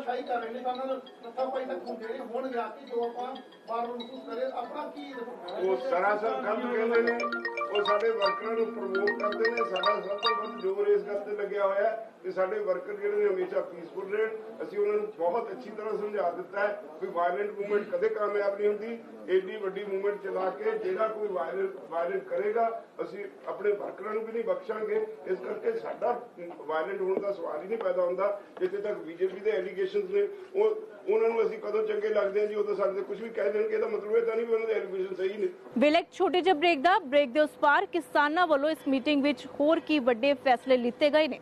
ਤਰ੍ਹਾਂ ਸ਼ਾਹੀ ਕਰ ਰਹੇ ਨੇ ਸਾਡਾ ਨੱਥਾ ਪਾਈ ਤੱਕ ਹੁੰਦੇ ਨੇ ਹੁਣ ਜਾ ਕੇ ਜੋ ਆਪਾਂ ਬਾਰ ਬਾਰ ਮਹਿਸੂਸ ਕਰੇ, ਆਪਣਾ ਕੀ ਉਹ ਸਰਾਸਰ ਗਲਤ ਕਹਿੰਦੇ ਨੇ। ਉਹ ਸਾਡੇ ਵਰਕਰਾਂ ਨੂੰ ਪ੍ਰਮੋਟ ਕਰਦੇ ਨੇ, ਸਾਡਾ ਸਭ ਤੋਂ ਵੱਧ ਜ਼ੋਰ ਇਸ ਗੱਲ ਤੇ ਲੱਗਿਆ ਹੋਇਆ ਹੈ ਸਾਡੇ ਵਰਕਰ ਜਿਹੜੇ ਨੇ ਹਮੇਸ਼ਾ ਪੀਸਫੁਲ ਰਹਿਣ ਅਸੀਂ ਉਹਨਾਂ ਨੂੰ ਬਹੁਤ ਅੱਛੀ ਤਰ੍ਹਾਂ ਸਮਝਾ ਦਿੱਤਾ ਹੈ ਕਿ ਵਾਇਲੈਂਟ ਮੂਵਮੈਂਟ ਕਦੇ ਕਾਮਯਾਬ ਨਹੀਂ ਹੁੰਦੀ। ਏਡੀ ਵੱਡੀ ਮੂਵਮੈਂਟ ਚਲਾ ਕੇ ਜਿਹੜਾ ਕੋਈ ਵਾਇਲੈਂਟ ਵਾਇਲੈਂਟ ਕਰੇਗਾ, ਅਸੀਂ ਆਪਣੇ ਵਰਕਰਾਂ ਨੂੰ ਵੀ ਨਹੀਂ ਬਖਸ਼ਾਂਗੇ। ਇਸ ਕਰਕੇ ਸਾਡਾ ਵਾਇਲੈਂਟ ਹੋਣ ਦਾ ਸਵਾਲ ਹੀ ਨਹੀਂ ਪੈਦਾ ਹੁੰਦਾ। ਜਿੱਥੇ ਤੱਕ ਬੀਜੇਪੀ ਦੇ ਐਲੀਗੇਸ਼ਨਸ ਨੇ, ਉਹ ਉਹਨਾਂ ਨੂੰ ਅਸੀਂ ਕਦੋਂ ਚੰਗੇ ਲੱਗਦੇ ਹਾਂ ਜੀ ਉਦੋਂ ਸਾਡੇ ਤੇ ਕੁਝ ਵੀ ਕਹਿ ਦੇਣਗੇ, ਇਹਦਾ ਮਤਲਬ ਇਹ ਤਾਂ ਨਹੀਂ ਵੀ ਉਹਨਾਂ ਦੇ ਐਲੀਗੇਸ਼ਨ ਸਹੀ ਨੇ। ਵੇਲੇ ਇੱਕ ਛੋਟੇ ਜਿਹੇ ਬ੍ਰੇਕ ਦਾ ਬ੍ਰੇਕ ਦੇ ਉਸ ਪਾਰ ਕਿਸਾਨਾਂ ਵੱਲੋਂ ਇਸ ਮੀਟਿੰਗ ਵਿੱਚ ਹੋਰ ਕੀ ਵੱਡੇ ਫੈਸਲੇ ਲਿੱਤੇ ਗਏ ਨੇ।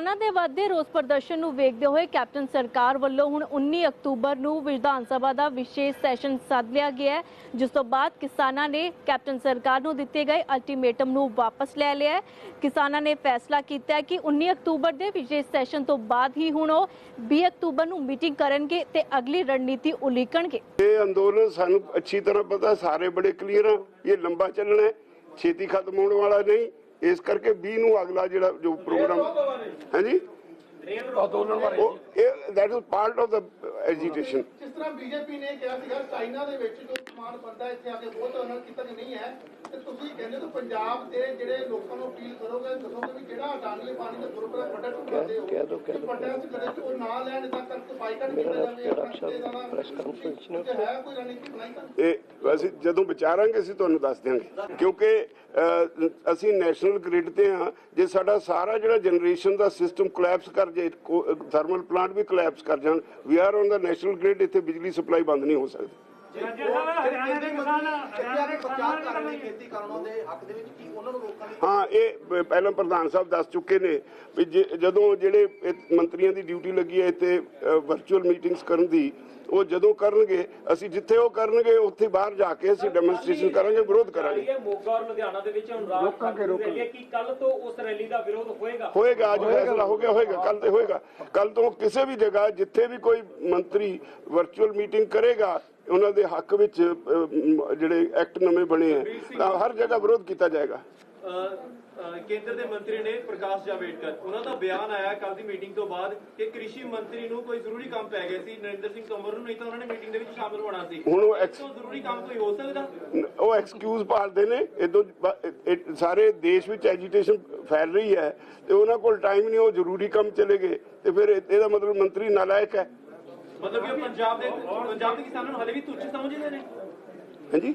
ਕਿਸਾਨਾਂ ਦੇ ਵੱਧਦੇ ਰੋਸ ਪ੍ਰਦਰਸ਼ਨ ਨੂੰ ਵੇਖਦੇ ਹੋਏ ਕੈਪਟਨ ਸਰਕਾਰ ਵੱਲੋਂ ਹੁਣ 19 ਅਕਤੂਬਰ ਨੂੰ ਵਿਧਾਨ ਸਭਾ ਦਾ ਵਿਸ਼ੇਸ਼ ਸੈਸ਼ਨ ਸੱਦ ਲਿਆ ਗਿਆ ਹੈ, ਜਿਸ ਤੋਂ ਬਾਅਦ ਕਿਸਾਨਾਂ ਨੇ ਕੈਪਟਨ ਸਰਕਾਰ ਨੂੰ ਦਿੱਤੇ ਗਏ ਅਲਟੀਮੇਟਮ ਨੂੰ ਵਾਪਸ ਲੈ ਲਿਆ ਹੈ। ਕਿਸਾਨਾਂ ਨੇ ਫੈਸਲਾ ਕੀਤਾ ਹੈ ਕਿ 19 ਅਕਤੂਬਰ ਦੇ ਵਿਸ਼ੇਸ਼ ਸੈਸ਼ਨ ਤੋਂ ਬਾਅਦ ਹੀ ਹੁਣ ਉਹ 20 ਅਕਤੂਬਰ ਨੂੰ ਮੀਟਿੰਗ ਕਰਨਗੇ ਤੇ ਅਗਲੀ ਰਣਨੀਤੀ ਉਲੀਕਣਗੇ। ਇਹ ਅੰਦੋਲਨ ਸਾਨੂੰ ਅੱਛੀ ਤਰ੍ਹਾਂ ਪਤਾ, ਸਾਰੇ ਬੜੇ ਕਲੀਅਰ ਆ, ਇਹ ਲੰਬਾ ਚੱਲਣਾ ਹੈ, ਛੇਤੀ ਖਤਮ ਹੋਣ ਵਾਲਾ ਨਹੀਂ। ਇਸ ਕਰਕੇ 20 ਨੂੰ ਅਗਲਾ ਜਿਹੜਾ ਜੋ ਪ੍ਰੋਗਰਾਮ ਹਾਂਜੀ? ਉਹ ਇਹ that is part of the agitation ਜਿਸ ਤਰ੍ਹਾਂ ਬੀਜੇਪੀ ਨੇ ਕਿਹਾ ਸੀਗਾ ਚਾਈਨਾ ਦੇ ਵਿੱਚ ਜੋ ਸਮਾਨ ਬਣਦਾ ਇੱਥੇ ਆ ਕੇ ਬਹੁਤ ਉਹਨਾਂ ਨੇ ਕੀਤਾ ਕਿ ਨਹੀਂ ਹੈ। ਤੇ ਤੁਸੀਂ ਕਹਿੰਦੇ ਹੋ ਪੰਜਾਬ ਦੇ ਜਿਹੜੇ ਲੋਕਾਂ ਨੂੰ ਅਪੀਲ ਕਰੋਗੇ ਦੱਸੋਗੇ ਵੀ ਜਿਹੜਾ ਅਡਾਨੀ ਪਾਣੀ ਦਾ ਗੁਰੂਪੁਰਬ ਵੱਡਾ ਟੁੱਟਦੇ ਹੋ ਕਹਿ ਦੋ ਕਹਿ ਦੋ ਵੱਡਾ ਚ ਕਦੇ ਉਹ ਨਾ ਲੈਣ ਤਾਂ ਤੱਕ ਬਾਈਕਾਟ ਕੀਤਾ ਜਾਵੇ ਪ੍ਰੈਸ ਕਾਨਫਰੰਸ ਹੈ ਕੋਈ ਰਣਨੀਤੀ ਬਣਾਈ ਤਾਂ? ਇਹ ਅਸੀਂ ਜਦੋਂ ਵਿਚਾਰਾਂਗੇ ਅਸੀਂ ਤੁਹਾਨੂੰ ਦੱਸ ਦਿਆਂਗੇ। ਕਿਉਂਕਿ ਅਸੀਂ ਨੈਸ਼ਨਲ ਗ੍ਰਿਡ ਤੇ ਹਾਂ। ਜੇ ਸਾਡਾ ਸਾਰਾ ਜਿਹੜਾ ਜਨਰੇਸ਼ਨ ਦਾ ਸਿਸਟਮ ਕੋਲੈਪਸ ਕਰ ਜੇ ਥਰਮਲ ਪਲਾਂਟ ਵੀ ਕੋਲੈਪਸ ਕਰ ਜਾਣ we are on the national grid ਇੱਥੇ ਬਿਜਲੀ ਸਪਲਾਈ ਬੰਦ ਨਹੀਂ ਹੋ ਸਕਦੀ। ਹਰਿਆਣਾ ਦੇ ਕਿਸਾਨ ਪ੍ਰਚਾਰ ਕਰਨ ਲਈ ਖੇਤੀ ਕਾਨੂੰਨਾਂ ਦੇ ਹੱਕ ਦੇ ਵਿੱਚ ਕੀ ਉਹਨਾਂ ਨੂੰ ਰੋਕਣ ਲਈ ਹਾਂ ਇਹ ਪਹਿਲਾਂ ਪ੍ਰਧਾਨ ਸਾਹਿਬ ਦੱਸ ਚੁੱਕੇ ਨੇ ਵੀ ਜਦੋਂ ਜਿਹੜੇ ਇਹ ਮੰਤਰੀਆਂ ਦੀ ਡਿਊਟੀ ਲੱਗੀ ਹੈ ਇੱਥੇ ਵਰਚੁਅਲ ਮੀਟਿੰਗਸ ਕਰਨ ਦੀ ਉਹ ਜਦੋਂ ਕਰਨਗੇ ਅਸੀਂ ਜਿੱਥੇ ਉਹ ਕਰਨਗੇ ਉੱਥੇ ਬਾਹਰ ਜਾ ਕੇ ਅਸੀਂ ਡੈਮੋਨਸਟ੍ਰੇਸ਼ਨ ਕਰਾਂਗੇ ਵਿਰੋਧ ਕਰਾਂਗੇ। ਇਹ ਮੋਗਾ ਔਰ ਲੁਧਿਆਣਾ ਦੇ ਵਿੱਚ ਹੁਣ ਰਾਤ ਰੋਕਾਂਗੇ ਰੋਕਾਂਗੇ। ਕਿ ਕੱਲ ਤੋਂ ਉਸ ਰੈਲੀ ਦਾ ਵਿਰੋਧ ਹੋਏਗਾ? ਹੋਏਗਾ ਅੱਜ ਫੈਸਲਾ ਹੋ ਗਿਆ ਹੋਏਗਾ ਕੱਲ ਤੇ ਹੋਏਗਾ। ਕੱਲ ਤੋਂ ਕਿਸੇ ਵੀ ਜਗ੍ਹਾ ਜਿੱਥੇ ਵੀ ਕੋਈ ਮੰਤਰੀ ਵਰਚੁਅਲ ਮੀਟਿੰਗ ਕਰੇਗਾ ਉਹਨਾਂ ਦੇ ਹੱਕ ਵਿੱਚ ਜਿਹੜੇ ਐਕਟ ਨਵੇਂ ਬਣੇ ਆ ਤਾਂ ਹਰ ਜਗ੍ਹਾ ਵਿਰੋਧ ਕੀਤਾ ਜਾਏਗਾ। ਕੇਂਦਰ ਦੇ ਮੰਤਰੀ ਨੇ ਪ੍ਰਕਾਸ਼ ਜਾਵੇਦਕਰ ਉਹਨਾਂ ਦਾ ਬਿਆਨ ਆਇਆ ਕੱਲ ਦੀ ਮੀਟਿੰਗ ਤੋਂ ਬਾਅਦ ਕਿ ਕ੍ਰਿਸ਼ੀ ਮੰਤਰੀ ਨੂੰ ਕੋਈ ਜ਼ਰੂਰੀ ਕੰਮ ਪੈ ਗਿਆ ਸੀ ਨਰਿੰਦਰ ਸਿੰਘ ਤੋਮਰ ਨੂੰ ਨਹੀਂ ਤਾਂ ਉਹਨਾਂ ਨੇ ਮੀਟਿੰਗ ਦੇ ਵਿੱਚ ਸ਼ਾਮਲ ਹੋਣਾ ਸੀ। ਹੁਣ ਉਹ ਜ਼ਰੂਰੀ ਕੰਮ ਕੋਈ ਹੋ ਸਕਦਾ? ਉਹ ਐਕਸਕਿਊਜ਼ ਭਾਲਦੇ ਨੇ ਇਦੋਂ ਸਾਰੇ ਦੇਸ਼ ਵਿੱਚ ਐਜੀਟੇਸ਼ਨ ਫੈਲ ਰਹੀ ਹੈ ਤੇ ਉਹਨਾਂ ਕੋਲ ਟਾਈਮ ਨਹੀਂ ਉਹ ਜ਼ਰੂਰੀ ਕੰਮ ਚਲੇ ਗਏ ਤੇ ਫਿਰ ਇਹ- ਇਹਦਾ ਮਤਲਬ ਮੰਤਰੀ ਨਾਲਾਇਕ ਹੈ। ਮਤਲਬ ਕਿ ਪੰਜਾਬ ਦੇ ਪੰਜਾਬ ਦੇ ਕਿਸਾਨਾਂ ਨੂੰ ਹਲੇ ਵੀ ਤੁੱਛ ਸਮਝਦੇ ਨੇ? ਹਾਂਜੀ?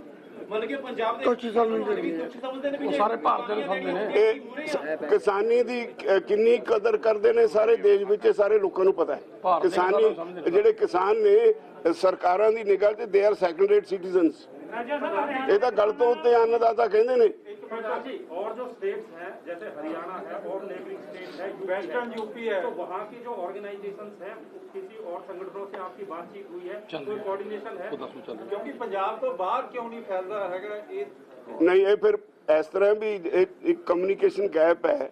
ਮਤਲਬ ਕਿ ਪੰਜਾਬ ਦੇ ਤੁੱਛ ਸਮਝਦੇ ਨੇ। ਤੁੱਛ ਸਮਝਦੇ ਨੇ ਵੀ ਸਾਰੇ ਭਾਰਤ ਨੂੰ ਸਮਝਦੇ ਨੇ। ਕਿਸਾਨੀ ਦੀ ਕਿੰਨੀ ਕਦਰ ਕਰਦੇ ਨੇ ਸਾਰੇ ਦੇਸ਼ ਵਿੱਚ ਸਾਰੇ ਲੋਕਾਂ ਨੂੰ ਪਤਾ ਹੈ। ਕਿਸਾਨੀ ਜਿਹੜੇ ਕਿਸਾਨ ਨੇ ਸਰਕਾਰਾਂ ਦੀ ਨਿਗਾਹ they are second rate citizens ਇਹ ਤਾਂ ਗਲ ਤੋਂ ਉੱਤੇ ਅੰਨਦਾਤਾ ਕਹਿੰਦੇ ਨੇ जी और जो स्टेट्स हैं जैसे हरियाणा है और नेबरिंग स्टेट है वेस्टर्न यूपी है तो वहाँ की जो ऑर्गेनाइजेशंस हैं किसी और संगठनों से आपकी बातचीत हुई है कोई कोऑर्डिनेशन है ਕਿਉਂਕਿ ਪੰਜਾਬ ਤੋਂ ਬਾਹਰ ਕਿਉਂ ਨਹੀਂ ਫੈਲਦਾ ਹੈਗਾ ਇਹ ਨਹੀਂ ਇਹ ਫਿਰ ਇਸ ਤਰ੍ਹਾਂ ਵੀ ਇਹ ਇੱਕ ਕਮਿਊਨੀਕੇਸ਼ਨ ਗੈਪ ਹੈ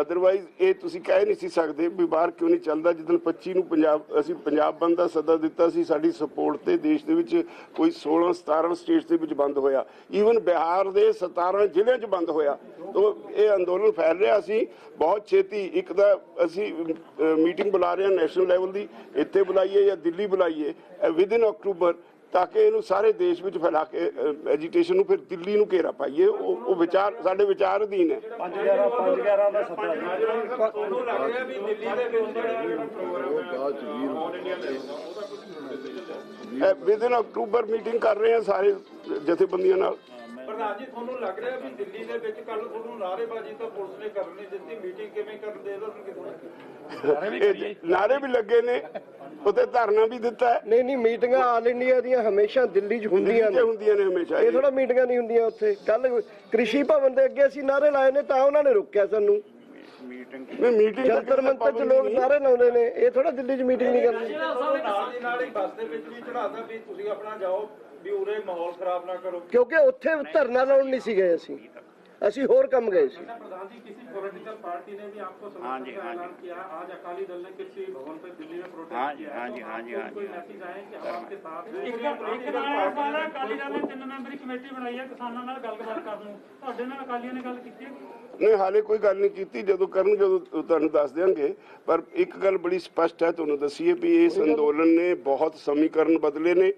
ਅਦਰਵਾਈਜ਼ ਇਹ ਤੁਸੀਂ ਕਹਿ ਨਹੀਂ ਸੀ ਸਕਦੇ ਵੀ ਬਾਹਰ ਕਿਉਂ ਨਹੀਂ ਚੱਲਦਾ। ਜਦੋਂ 25 ਨੂੰ ਪੰਜਾਬ, ਅਸੀਂ ਪੰਜਾਬ ਬੰਦ ਦਾ ਸੱਦਾ ਦਿੱਤਾ ਸੀ, ਸਾਡੀ ਸਪੋਰਟ ਤੇ ਦੇਸ਼ ਦੇ ਵਿੱਚ ਕੋਈ 16 17 ਸਟੇਟਸ ਦੇ ਵਿੱਚ ਬੰਦ ਹੋਇਆ। ਈਵਨ ਬਿਹਾਰ ਦੇ 17 ਜ਼ਿਲ੍ਹਿਆਂ 'ਚ ਬੰਦ ਹੋਇਆ। ਤੋ ਇਹ ਅੰਦੋਲਨ ਫੈਲ ਰਿਹਾ ਸੀ। ਬਹੁਤ ਛੇਤੀ ਇੱਕ ਤਾਂ ਅਸੀਂ ਮੀਟਿੰਗ ਬੁਲਾ ਰਹੇ ਹਾਂ ਨੈਸ਼ਨਲ ਲੈਵਲ ਦੀ। ਇੱਥੇ ਬੁਲਾਈਏ ਜਾਂ ਦਿੱਲੀ ਬੁਲਾਈਏ। ਵਿਦ ਇਨ ਅਕਤੂਬਰ ਤਾਂ ਕਿ ਇਹਨੂੰ ਸਾਰੇ ਦੇਸ਼ ਵਿੱਚ ਫੈਲਾ ਕੇ ਐਜੀਟੇਸ਼ਨ ਨੂੰ ਫਿਰ ਦਿੱਲੀ ਨੂੰ ਘੇਰਾ ਪਾਈਏ। ਉਹ ਉਹ ਵਿਚਾਰ ਸਾਡੇ ਵਿਚਾਰ ਅਧੀਨ ਹੈ ਤੁਹਾਨੂੰ ਲੱਗ ਰਿਹਾ ਵੀ ਦਿੱਲੀ ਦੇ ਵਿੱਚ ਅਕਤੂਬਰ ਮੀਟਿੰਗ ਕਰ ਰਹੇ ਹਾਂ ਸਾਰੇ ਜਥੇਬੰਦੀਆਂ ਨਾਲ। ਪ੍ਰਧਾਨ ਜੀ ਤੁਹਾਨੂੰ ਲੱਗ ਰਿਹਾ ਵੀ ਦਿੱਲੀ ਦੇ ਵਿੱਚ ਕੱਲ ਤੁਹਾਨੂੰ ਨਾਅਰੇਬਾਜ਼ੀ ਤਾਂ ਪੁਲਿਸ ਨੇ ਕਰਨੀ ਦਿੱਤੀ। ਮੀਟਿੰਗ ਕਿਵੇਂ ਕਰਨ ਦੇ ਦੋ ਨਾਰੇ ਵੀ ਲੱਗੇ ਨੇ। ਉੱਤੇ ਧਰਨਾ ਵੀ ਦਿੱਤਾ ਹੈ। ਨਹੀਂ ਨਹੀਂ ਮੀਟਿੰਗਾਂ ਆਲ ਇੰਡੀਆ ਦੀਆਂ ਹਮੇਸ਼ਾ ਦਿੱਲੀ 'ਚ ਹੁੰਦੀਆਂ ਦਿੱਲੀ 'ਚ ਨੇ। ਹੁੰਦੀਆਂ ਨੇ ਹਮੇਸ਼ਾ ਇਹ ਥੋੜਾ ਮੀਟਿੰਗਾਂ ਨਹੀਂ ਹੁੰਦੀਆਂ ਉੱਥੇ। ਕੱਲ ਕ੍ਰਿਸ਼ੀ ਭਵਨ ਦੇ ਅੱਗੇ ਅਸੀਂ ਨਾਰੇ ਲਾਏ ਨੇ ਤਾਂ ਉਹਨਾਂ ਨੇ ਰੋਕਿਆ ਸਾਨੂੰ। ਨਹੀਂ ਮੀਟਿੰਗ ਜੰਤਰ ਮੰਤਰ 'ਚ ਲੋਕ ਨਾਰੇ ਲਾਉਂਦੇ ਨੇ। ਇਹ ਥੋੜਾ ਦਿੱਲੀ 'ਚ ਮੀਟਿੰਗ ਨਹੀਂ ਕਰਨੀ। ਨਾਲ ਦੀ ਨਾਲ ਹੀ ਬੱਸ ਦੇ ਵਿੱਚ ਵੀ ਚੜਾਤਾ ਵੀ ਤੁਸੀਂ ਆਪਣਾ ਜਾਓ ਵੀ ਉਰੇ ਮਾਹੌਲ ਖਰਾਬ ਨਾ ਕਰੋ। ਕਿਉਂਕਿ ਉੱਥੇ ਧਰਨਾ ਲਾਉਣ ਨਹੀਂ ਸੀ ਗਏ ਅਸੀਂ। ਅਸੀਂ ਹੋਰ ਕੰਮ ਗਏ ਸੀ प्रधान जी किसी पॉलिटिकल पार्टी ने भी आपको समर्थन का ऐलान किया है आज अकाली दल ने कृषि भवन पे दिल्ली में प्रोटेस्ट किया है तो आपको कोई मैसेज आए कि हम आपके साथ हैं? ਇੱਕ ਨਾਲ ਸਾਰਾ ਅਕਾਲੀ ਦਲ ਨੇ ਤਿੰਨ ਮੈਂਬਰੀ ਕਮੇਟੀ ਬਣਾਈ ਹੈ ਕਿਸਾਨਾਂ ਨਾਲ ਗੱਲਬਾਤ ਕਰਨ ਨੂੰ ਤੁਹਾਡੇ ਨਾਲ ਅਕਾਲੀਆਂ ਨੇ ਗੱਲ ਕੀਤੀ ਹੈ ਨਹੀਂ ਹਾਲੇ ਕੋਈ ਗੱਲ ਨਹੀਂ ਕੀਤੀ ਜਦੋਂ ਕਰਨਗੇ ਉਦੋਂ ਤੁਹਾਨੂੰ ਦੱਸ ਦਿਆਂਗੇ ਪਰ ਇੱਕ ਗੱਲ ਬੜੀ ਸਪਸ਼ਟ ਹੈ ਤੁਹਾਨੂੰ ਦੱਸੀਏ ਵੀ ਇਸ ਅੰਦੋਲਨ ਨੇ ਬਹੁਤ ਸਮੀਕਰਨ ਬਦਲੇ ਨੇ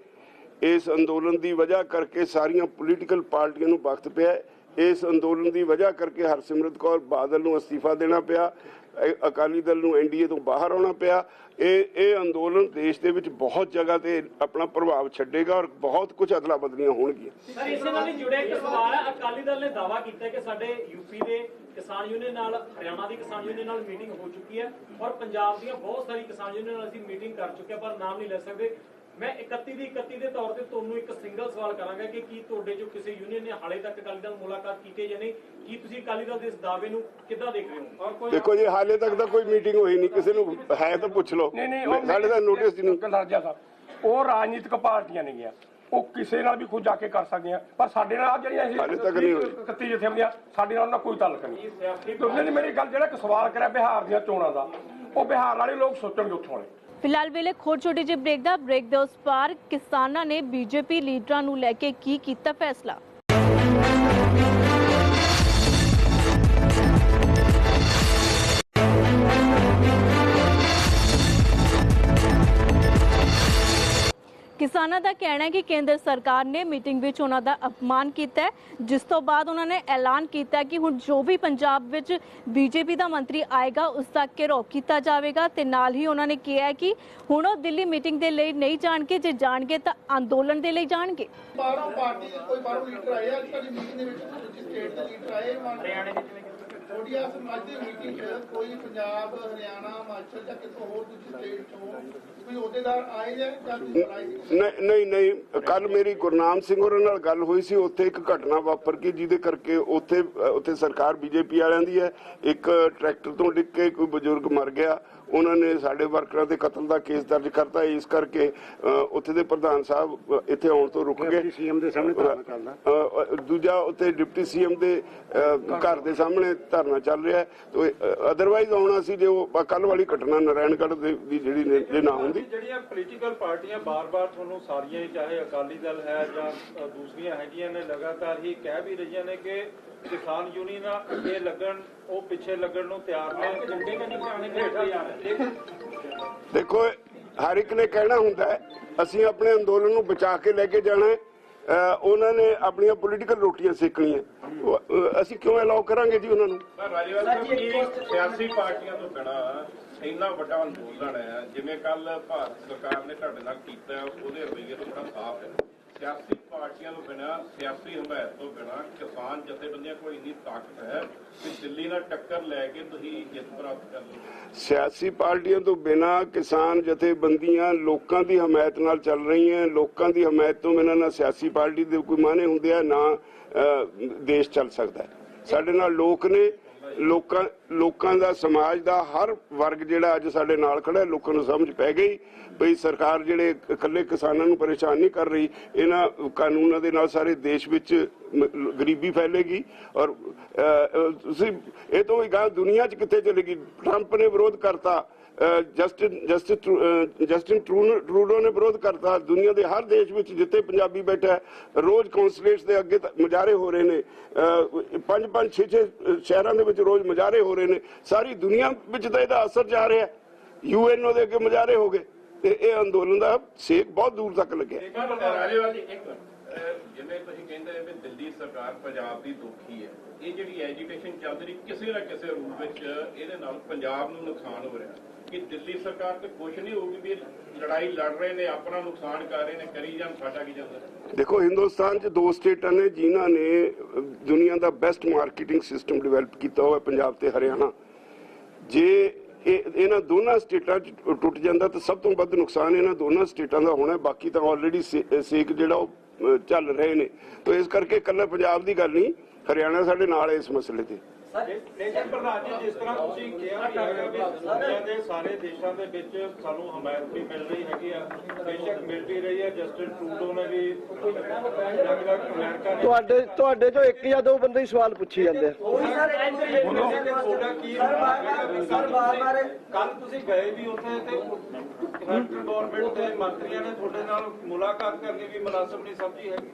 ਇਸ ਅੰਦੋਲਨ ਦੀ ਵਜ੍ਹਾ ਕਰਕੇ ਸਾਰੀਆਂ ਪੋਲੀਟੀਕਲ ਪਾਰਟੀਆਂ ਨੂੰ ਵਕਤ ਪਿਆ ਹੈ। ਇਸ ਅੰਦੋਲਨ ਦੀ ਵਜ੍ਹਾ ਕਰਕੇ ਹਰਸਿਮਰਤ ਕੌਰ ਬਾਦਲ ਨੂੰ ਅਸਤੀਫਾ ਦੇਣਾ ਪਿਆ ਅ- ਅਕਾਲੀ ਦਲ ਨੂੰ ਐਨਡੀਏ ਤੋਂ ਬਾਹਰ ਆਉਣਾ ਪਿਆ। ਇਹ ਇਹ ਅੰਦੋਲਨ ਦੇਸ਼ ਦੇ ਵਿੱਚ ਬਹੁਤ ਜਗ੍ਹਾ ਤੇ ਆਪਣਾ ਪ੍ਰਭਾਵ ਛੱਡੇਗਾ ਔਰ ਬਹੁਤ ਕੁਝ ਅਦਲਾ ਬਦਲੀਆਂ ਹੋਣਗੀਆਂ। ਸਰ, ਇਸੇ ਨਾਲ ਹੀ ਜੁੜਿਆ ਇੱਕ ਸਵਾਲ ਹੈ। ਅਕਾਲੀ ਦਲ ਨੇ ਦਾਵਾ ਕੀਤਾ ਹੈ ਕਿ ਸਾਡੇ ਯੂਪੀ ਦੇ ਕਿਸਾਨ ਯੂਨੀਅਨ ਨਾਲ, ਹਰਿਆਣਾ ਦੀ ਕਿਸਾਨ ਯੂਨੀਅਨ ਨਾਲ ਮੀਟਿੰਗ ਹੋ ਚੁੱਕੀ ਹੈ ਔਰ ਪੰਜਾਬ ਦੀਆਂ ਬਹੁਤ ਸਾਰੀ ਕਿਸਾਨ ਯੂਨੀਅਨ ਨਾਲ ਅਸੀਂ ਮੀਟਿੰਗ ਕਰ ਚੁੱਕੇ ਹਾਂ, ਪਰ ਨਾਮ ਨਹੀਂ ਲੈ ਸਕਦੇ। ਮੈਂ 31 ਦੀ 31 ਦੇ ਤੌਰ ਤੇ ਤੁਹਾਨੂੰ ਇੱਕ ਸਿੰਗਲ ਸਵਾਲ ਕਰਾਂਗਾ ਕਿ ਕੀ ਤੁਹਾਡੇ ਜੋ ਕਿਸੇ ਯੂਨੀਅਨ ਨੇ ਹਾਲੇ ਤੱਕ ਅਕਾਲੀ ਦਲ ਨਾਲ ਮੁਲਾਕਾਤ ਕੀਤੀ ਹੈ ਜਾਂ ਨਹੀਂ? ਕੀ ਤੁਸੀਂ ਅਕਾਲੀ ਦਲ ਦੇ ਇਸ ਦਾਅਵੇ ਨੂੰ ਕਿੱਦਾਂ ਦੇਖ ਰਹੇ ਹੋ? ਔਰ ਕੋਈ ਦੇਖੋ ਜੀ ਹਾਲੇ ਤੱਕ ਤਾਂ ਕੋਈ ਮੀਟਿੰਗ ਹੋਈ ਨਹੀਂ ਕਿਸੇ ਨੂੰ ਹੈ ਤਾਂ ਪੁੱਛ ਲਓ। ਨਹੀਂ ਨਹੀਂ ਉਹ ਸਾਡੇ ਤਾਂ ਨੋਟਿਸ ਨਹੀਂ ਗਲਰਾਜਾ ਸਾਹਿਬ ਉਹ ਰਾਜਨੀਤਿਕ ਪਾਰਟੀਆਂ ਨਹੀਂ ਗਿਆ ਉਹ ਕਿਸੇ ਨਾਲ ਵੀ ਖੁਦ ਜਾ ਕੇ ਕਰ ਸਕਦੇ ਆ ਪਰ ਸਾਡੇ ਨਾਲ ਜਿਹੜੀਆਂ ਇਹ ਹਾਲੇ ਤੱਕ ਨਹੀਂ ਹੋਈ। 31 ਜਥੇਬੰਦੀਆਂ ਸਾਡੇ ਨਾਲ ਉਹਨਾਂ ਕੋਈ ਤਾਲੁਕ ਨਹੀਂ। ਤੁਸੀਂ ਨੇ ਮੇਰੀ ਗੱਲ ਜਿਹੜਾ ਇੱਕ ਸਵਾਲ ਕਰਿਆ ਬਿਹਾਰ ਦੀਆਂ ਚੋਣਾਂ ਦਾ ਉਹ ਬਿਹਾਰ ਵਾਲੇ ਲੋਕ ਸੋਚਣਗੇ ਉੱਥੋਂ ਵਾਲੇ। ਫਿਲਹਾਲ ਵੇਲੇ ਖੋਰ ਛੋਟੀ ਜਿਹੀ ਬ੍ਰੇਕ ਦਾ ਬ੍ਰੇਕ ਦੇ ਉਸ ਪਾਰ ਕਿਸਾਨਾਂ ਨੇ ਬੀਜੇਪੀ ਲੀਡਰਾਂ ਨੂੰ ਲੈ ਕੇ ਕੀ ਕੀਤਾ ਫੈਸਲਾ? ਕਿਸਾਨਾਂ ਦਾ ਕਹਿਣਾ ਹੈ ਕਿ ਕੇਂਦਰ ਸਰਕਾਰ ਨੇ ਮੀਟਿੰਗ ਵਿੱਚ ਉਹਨਾਂ ਦਾ ਅਪਮਾਨ ਕੀਤਾ ਹੈ ਜਿਸ ਤੋਂ ਬਾਅਦ ਉਹਨਾਂ ਨੇ ਐਲਾਨ ਕੀਤਾ ਕਿ ਹੁਣ ਜੋ ਵੀ ਪੰਜਾਬ ਵਿੱਚ ਬੀਜੇਪੀ ਦਾ ਮੰਤਰੀ ਆਏਗਾ ਉਸ ਦਾ ਘਿਰਾਓ ਕੀਤਾ ਜਾਵੇਗਾ ਤੇ ਨਾਲ ਹੀ ਉਹਨਾਂ ਨੇ ਕਿਹਾ ਹੈ ਕਿ ਹੁਣ ਉਹ ਦਿੱਲੀ ਮੀਟਿੰਗ ਦੇ ਲਈ ਨਹੀਂ ਜਾਣਗੇ ਜੇ ਜਾਣਗੇ ਤਾਂ ਅੰਦੋਲਨ ਦੇ ਲਈ ਜਾਣਗੇ। ਬਾਹਰੋਂ ਪਾਰਟੀ ਦੇ ਕੋਈ ਬਾਹਰੋਂ ਲੀਡਰ ਆਏ ਆ? ਅੱਜ ਮੀਟਿੰਗ ਦੇ ਵਿੱਚ ਸਟੇਟ ਦੇ ਲੀਡਰ ਆਏ ਹਰਿਆਣੇ ਦੇ ਥੋੜੀਆ ਸਮਾਜ ਦੀ ਮੀਟਿੰਗ 'ਚ ਕੋਈ ਪੰਜਾਬ, ਹਰਿਆਣਾ, ਹਿਮਾਚਲ ਜਾਂ ਕਿਤੋਂ ਹੋਰ ਦੂਜੀ ਸਟੇਟ ਤੋਂ ਕੋਈ ਅਹੁਦੇਦਾਰ ਆਏ ਜਾਂ ਨਹੀਂ ਨਹੀਂ ਨਹੀਂ ਕੱਲ ਮੇਰੀ ਗੁਰਨਾਮ ਸਿੰਘ ਹੋਰਾਂ ਨਾਲ ਗੱਲ ਹੋਈ ਸੀ, ਉੱਥੇ ਇੱਕ ਘਟਨਾ ਵਾਪਰ ਗਈ, ਜਿਹਦੇ ਕਰਕੇ ਉੱਥੇ ਉੱਥੇ ਸਰਕਾਰ ਬੀਜੇਪੀ ਵਾਲਿਆਂ ਦੀ ਹੈ, ਇੱਕ ਟਰੈਕਟਰ ਤੋਂ ਡਿੱਗ ਕੇ ਕੋਈ ਬਜ਼ੁਰਗ ਮਰ ਗਿਆ ਉਹਨਾਂ ਨੇ ਸਾਡੇ ਵਰਕਰਾਂ ਦੇ ਕਤਲ ਦਾ ਕੇਸ ਦਰਜ ਕਰਤਾ। ਇਸ ਕਰਕੇ ਉੱਥੇ ਦੇ ਪ੍ਰਧਾਨ ਸਾਹਿਬ ਇੱਥੇ ਆਉਣ ਤੋਂ ਰੁਕ ਗਏ। ਸੀਐਮ ਦੇ ਸਾਹਮਣੇ ਧਰਨਾ ਚੱਲਦਾ ਦੂਜਾ ਉੱਥੇ ਡਿਪਟੀ ਸੀਐਮ ਦੇ ਘਰ ਦੇ ਸਾਹਮਣੇ ਧਰਨਾ ਚੱਲ ਰਿਹਾ ਹੈ। ਅਦਰਵਾਈਜ਼ ਆਉਣਾ ਸੀ ਜੇ ਉਹ ਕੱਲ ਵਾਲੀ ਘਟਨਾ ਨਾਰਾਇਣਗੜ੍ਹ ਦੇ ਜਿਹੜੀ ਨੇ- ਜੇ ਨਾ ਹੁੰਦੀ। ਜਿਹੜੀਆਂ ਪੋਲੀਟੀਕਲ ਪਾਰਟੀਆਂ ਬਾਰ-ਬਾਰ ਤੁਹਾਨੂੰ ਸਾਰੀਆਂ ਹੀ ਚਾਹੇ ਅਕਾਲੀ ਦਲ ਹੈ ਜਾਂ ਦੂਸਰੀਆਂ ਹੈਗੀਆਂ ਨੇ ਲਗਾਤਾਰ ਹੀ ਕਹਿ ਵੀ ਰਹੀਆਂ ਨੇ ਕਿ ਕਿਸਾਨ ਯੂਨੀਅਨਾਂ ਅੱਗੇ ਲੱਗਣ ਉਹ ਪਿੱਛੇ ਲੱਗਣ ਨੂੰ ਤਿਆਰ ਨੇ। ਝੰਡੇ ਕਨੀ ਕਰਾਣੇ ਨੇ ਦੇਖੋ। ਹਰ ਇੱਕ ਨੇ ਕਹਿਣਾ ਹੁੰਦਾ ਹੈ ਅਸੀਂ ਆਪਣੇ ਅੰਦੋਲਨ ਨੂੰ ਬਚਾ ਕੇ ਲੈ ਕੇ ਜਾਣਾ ਹੈ। ਉਹਨਾਂ ਨੇ ਆਪਣੀਆਂ ਪੋਲੀਟੀਕਲ ਰੋਟੀਆਂ ਸੇਕਣੀਆਂ ਅਸੀਂ ਕਿਉਂ ਅਲਾਉ ਕਰਾਂਗੇ ਜੀ ਉਹਨਾਂ ਨੂੰ? ਸਿਆਸੀ ਪਾਰਟੀਆਂ ਤੋਂ ਬਿਨਾ ਇੰਨਾ ਵੱਡਾ ਅੰਦੋਲਨ ਹੈ ਜਿਵੇਂ ਕੱਲ ਭਾਰਤ ਸਰਕਾਰ ਨੇ ਤੁਹਾਡੇ ਨਾਲ ਕੀਤਾ ਉਹਦੇ ਰਵੱਈਏ ਤੋਂ ਬੜਾ ਸਾਫ਼ ਹੈ। ਸਿਆਸੀ ਪਾਰਟੀਆਂ ਤੋਂ ਬਿਨਾ, ਸਿਆਸੀ ਹਮਾਇਤ ਤੋਂ ਬਿਨਾ ਕਿਸਾਨ ਜਥੇਬੰਦੀਆਂ ਕੋਲ ਇੰਨੀ ਤਾਕਤ ਹੈ ਕਿ ਦਿੱਲੀ ਨਾਲ ਟੱਕਰ ਲੈ ਕੇ ਤੁਸੀਂ ਜਿੱਤ ਪ੍ਰਾਪਤ ਕਰ ਲਓ ਸਿਆਸੀ ਪਾਰਟੀਆਂ ਤੋਂ ਬਿਨਾ ਕਿਸਾਨ ਜਥੇਬੰਦੀਆਂ ਲੋਕਾਂ ਦੀ ਹਮਾਇਤ ਨਾਲ ਚੱਲ ਰਹੀਆਂ, ਲੋਕਾਂ ਦੀ ਹਮਾਇਤ ਤੋਂ ਬਿਨਾਂ ਨਾ ਸਿਆਸੀ ਪਾਰਟੀ ਦੇ ਕੋਈ ਮਾਨੇ ਹੁੰਦੇ ਆ, ਨਾ ਦੇਸ਼ ਚੱਲ ਸਕਦਾ ਸਾਡੇ ਨਾਲ ਲੋਕ ਨੇ ਲੋਕਾਂ ਲੋਕਾਂ ਦਾ ਸਮਾਜ ਦਾ ਹਰ ਵਰਗ ਜਿਹੜਾ ਅੱਜ ਸਾਡੇ ਨਾਲ ਖੜਾ ਲੋਕਾਂ ਨੂੰ ਸਮਝ ਪੈ ਗਈ ਬਈ ਸਰਕਾਰ ਜਿਹੜੇ ਇਕੱਲੇ ਕਿਸਾਨਾਂ ਨੂੰ ਪਰੇਸ਼ਾਨ ਨਹੀਂ ਕਰ ਰਹੀ, ਇਹਨਾਂ ਕਾਨੂੰਨਾਂ ਦੇ ਨਾਲ ਸਾਰੇ ਦੇਸ਼ ਵਿੱਚ ਗਰੀਬੀ ਫੈਲੇਗੀ ਔਰ ਤੁਸੀਂ ਇਹ ਤੋਂ ਵੀ ਗਾਂ ਦੁਨੀਆ 'ਚ ਕਿੱਥੇ ਚਲੇਗੀ ਟਰੰਪ ਨੇ ਵਿਰੋਧ ਕਰਤਾ। ਜਸਟਿਨ ਜਸਟਿਨ ਜਸਟਿਨ ਟਰੂਡੋ ਨੇ ਵਿਰੋਧ ਕਰਤਾ। ਦੁਨੀਆ ਦੇ ਹਰ ਦੇਸ਼ ਵਿੱਚ ਜਿੱਥੇ ਪੰਜਾਬੀ ਬੈਠਾ ਰੋਜ਼ ਕੌਂਸੂਲੇਟਸ ਦੇ ਅੱਗੇ ਤਾਂ ਮੁਜ਼ਾਹਰੇ ਹੋ ਰਹੇ ਨੇ। ਪੰਜ ਪੰਜ, ਛੇ ਛੇ ਸ਼ਹਿਰਾਂ ਦੇ ਵਿੱਚ ਰੋਜ਼ ਮੁਜ਼ਾਹਰੇ ਹੋ ਰਹੇ ਨੇ। ਸਾਰੀ ਦੁਨੀਆ ਵਿੱਚ ਤਾਂ ਇਹਦਾ ਅਸਰ ਜਾ ਰਿਹਾ ਯੂਐਨਓ ਦੇ ਅੱਗੇ ਮੁਜ਼ਾਹਰੇ ਹੋ ਗਏ। ਤੇ ਇਹ ਅੰਦੋਲਨ ਦਾ ਸੇਕ ਬਹੁਤ ਦੂਰ ਤੱਕ ਲੱਗਿਆ। ਰਾਜੇਵਾਲ ਜਿਵੇਂ ਤੁਸੀਂ ਕਹਿੰਦੇ ਵੀ ਦਿੱਲੀ ਸਰਕਾਰ ਪੰਜਾਬ ਦੀ ਦੁਖੀ ਹੈ। ਇਹ ਜਿਹੜੀ ਐਜੀਟੇਸ਼ਨ ਚੱਲ ਰਹੀ ਕਿਸੇ ਨਾ ਕਿਸੇ ਰੂਪ ਵਿੱਚ ਇਹਦੇ ਨਾਲ ਪੰਜਾਬ ਨੂੰ ਨੁਕਸਾਨ ਹੋ ਰਿਹਾ। ਕਿ ਦਿੱਲੀ ਸਰਕਾਰ ਤੇ ਕੁਝ ਨਹੀਂ ਹੋਊਗੀ ਵੀ ਲੜਾਈ ਲੜ ਰਹੇ ਨੇ, ਆਪਣਾ ਨੁਕਸਾਨ ਕਰ ਰਹੇ ਨੇ, ਕਰੀ ਜਾਣ ਸਾਡਾ ਕੀ ਜਾਂਦਾ? ਦੇਖੋ, ਹਿੰਦੁਸਤਾਨ 'ਚ ਦੋ ਸਟੇਟਾਂ ਨੇ ਜਿਨ੍ਹਾਂ ਨੇ ਦੁਨੀਆ ਦਾ ਬੈਸਟ ਮਾਰਕੀਟਿੰਗ ਸਿਸਟਮ ਡਿਵੈਲਪ ਕੀਤਾ ਹੋਇਆ ਪੰਜਾਬ ਤੇ ਹਰਿਆਣਾ। ਜੇ ਇਹਨਾਂ ਦੋਨਾਂ ਸਟੇਟਾਂ ਟੁੱਟ ਜਾਂਦਾ ਤਾਂ ਸਭ ਤੋਂ ਵੱਧ ਨੁਕਸਾਨ ਇਹਨਾਂ ਦੋਨਾਂ ਸਟੇਟਾਂ ਦਾ ਹੋਣਾ ਬਾਕੀ ਤਾਂ ਆਲਰੇਡੀ ਸੇਕ ਜਿਹੜਾ ਉਹ ਚੱਲ ਰਹੇ ਨੇ। ਤਾਂ ਇਸ ਕਰਕੇ ਇਕੱਲਾ ਪੰਜਾਬ ਦੀ ਗੱਲ ਨਹੀਂ, ਹਰਿਆਣਾ ਸਾਡੇ ਨਾਲ ਹੈ ਇਸ ਮਸਲੇ ਤੇ। ਲੇਕਿਨ ਪ੍ਰਧਾਨ ਜੀ ਜਿਸ ਤਰ੍ਹਾਂ ਤੁਸੀਂ ਕਿਹਾ ਕਿ ਦੁਨੀਆ ਦੇ ਸਾਰੇ ਦੇਸ਼ਾਂ ਦੇ ਵਿੱਚ ਸਾਨੂੰ ਹਮਾਇਤ ਵੀ ਮਿਲ ਰਹੀ ਹੈਗੀ ਆ ਬੇਸ਼ੱਕ ਮਿਲ ਵੀ ਰਹੀ ਹੈ ਜਸਟਿਨ ਟਰੂਡੋ ਨੇ ਵੀ ਅਲੱਗ-ਅਲੱਗ ਅਮਰੀਕਾ ਨੇ ਤੁਹਾਡੇ ਤੁਹਾਡੇ ਚੋਂ ਇੱਕ ਜਾਂ ਦੋ ਬੰਦੇ ਹੀ ਸਵਾਲ ਪੁੱਛੀ ਜਾਂਦੇ ਆ। ਕੱਲ ਤੁਸੀਂ ਗਏ ਵੀ ਉੱਥੇ ਤੇ ਗਵਰਨਮੈਂਟ ਦੇ ਮੰਤਰੀਆਂ ਨੇ ਤੁਹਾਡੇ ਨਾਲ ਮੁਲਾਕਾਤ ਕਰਨੀ ਵੀ ਮੁਨਾਸਬ ਨਹੀਂ ਸਮਝੀ ਹੈਗੀ।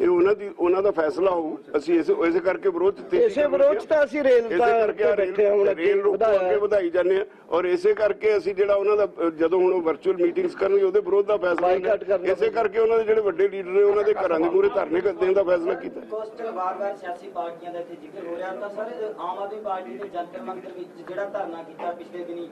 ਇਹ ਉਹਨਾਂ ਦੀ ਉਹਨਾਂ ਦਾ ਫੈਸਲਾ ਹੋਊ। ਅਸੀਂ ਇਸੇ ਇਸੇ ਕਰਕੇ ਵਿਰੋਧ ਤੇਜ਼ੀ ਇਸੇ ਵਿਰੋਧ ਤਾਂ ਅਸੀਂ ਰੇਲ ਇਸੇ ਦਾ ਕਰਕੇ ਆ ਬੈਠੇ ਹੁਣ ਅੱਗੇ ਰੇਲ ਰੋਕੋ ਵਧਾਇਆ। ਅੱਗੇ ਵਧਾਈ ਜਾਂਦੇ ਆ ਔਰ ਇਸੇ ਕਰਕੇ ਅਸੀਂ ਜਿਹੜਾ ਉਹਨਾਂ ਦਾ ਜਦੋਂ ਹੁਣ ਉਹ ਵਰਚੁਅਲ ਮੀਟਿੰਗਸ ਕਰਨਗੇ ਉਹਦੇ ਵਿਰੋਧ ਦਾ ਫੈਸਲਾ ਇਸੇ ਕਰਕੇ ਉਹਨਾਂ ਦੇ ਜਿਹੜੇ ਵੱਡੇ ਲੀਡਰ ਨੇ ਉਹਨਾਂ ਦੇ ਘਰਾਂ ਦੇ ਮੂਹਰੇ ਧਰਨੇ ਦੇਣ ਦਾ ਫੈਸਲਾ ਕੀਤਾ। ਕੋਸਟ ਵਾਰ-ਵਾਰ ਸਿਆਸੀ ਪਾਰਟੀਆਂ ਦਾ ਇੱਥੇ ਜ਼ਿਕਰ ਹੋ ਰਿਹਾ। ਤਾਂ ਸਾਰੇ ਆਮ ਆਦਮੀ ਪਾਰਟੀ ਨੇ ਜੰਤਰ ਮੰਤਰ ਵਿੱਚ ਜਿਹੜਾ ਧਰਨਾ ਕੀਤਾ ਪਿਛਲੇ ਦਿਨੀ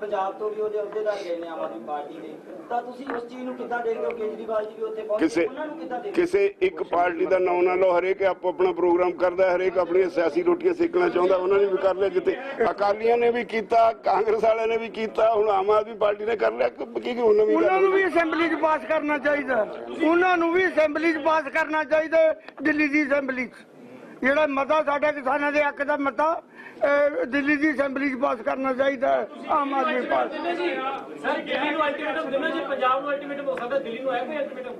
ਪੰਜਾਬ ਤੋਂ ਵੀ ਉਹਦੇ ਅਹੁਦੇਦਾਰ ਗਏ ਨੇ ਆਮ ਆਦਮੀ ਪਾਰਟੀ ਦੇ। ਤਾਂ ਤੁਸੀਂ ਉਸ ਚੀਜ਼ ਨੂੰ ਕਿੱਦਾਂ ਦੇਖਦੇ ਹੋ? ਕੇਜਰੀਵਾਲ ਜੀ ਵੀ ਉੱਥੇ ਪਹੁੰਚੇ ਉਹਨਾਂ ਨੂੰ ਕਿੱਦਾਂ ਦੇਖਦੇ? ਕਿਸੇ ਇੱਕ ਪਾਰਟੀ ਦਾ ਨਾਂ ਨਾ ਲਓ ਹਰੇਕ ਆਪੋ ਆਪਣਾ ਪ੍ਰੋਗਰਾਮ ਕਰਦਾ ਹੈ, ਹਰੇਕ ਆਪਣੀਆਂ ਸਿਆਸੀ ਰੋਟੀਆਂ ਸੇਕਣਾ ਚਾਹੁੰਦਾ ਉਹਨਾਂ ਨੇ ਵੀ ਕਰ ਲਿਆ ਜਿੱਤੇ ਅਕਾਲੀਆਂ ਨੇ ਵੀ ਕੀਤਾ ਕਾਂਗਰਸ ਵਾਲਿਆਂ ਨੇ ਵੀ ਕੀਤਾ ਹੁਣ ਆਮ ਆਦਮੀ ਪਾਰਟੀ ਨੇ ਕਰ ਲਿਆ ਕਿ ਕੀ ਕੀ ਉਹਨਾਂ ਵੀ ਉਹਨਾਂ ਨੂੰ ਵੀ ਅਸੈਂਬਲੀ 'ਚ ਪਾਸ ਕਰਨਾ ਚਾਹੀਦਾ। ਉਹਨਾਂ ਨੂੰ ਵੀ ਅਸੈਂਬਲੀ 'ਚ ਪਾਸ ਕਰਨਾ ਚਾਹੀਦਾ ਦਿੱਲੀ ਦੀ ਅਸੈਂਬਲੀ 'ਚ। ਜਿਹੜਾ ਮਤਾ ਸਾਡਾ ਕਿਸਾਨਾਂ ਦੇ ਹੱਕ ਦਾ ਮਤਾ ਦਿੱਲੀ ਦੀ ਅਸੈਂਬਲੀ 'ਚ ਪਾਸ ਕਰਨਾ ਚਾਹੀਦਾ ਆਮ ਆਦਮੀ ਪਾਰਟੀ। ਸਰ ਦਿੱਲੀ ਨੂੰ ਅਲਟੀਮੇਟਮ ਦੇਣਾ ਜੀ ਪੰਜਾਬ ਨੂੰ ਅਲਟੀਮੇਟਮ ਹੋ ਸਕਦਾ ਦਿੱਲੀ ਨੂੰ ਹੈ ਕੋਈ ਅਲਟੀਮੇਟਮ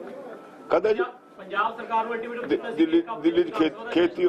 ਕਦੇ ਜੀ? ਪੰਜਾਬ ਸਰਕਾਰ ਨੂੰ ਅਲਟੀਮੇਟਮ ਦਿ- ਦਿੱਲੀ ਦਿੱਲੀ 'ਚ ਖੇ- ਖੇਤੀ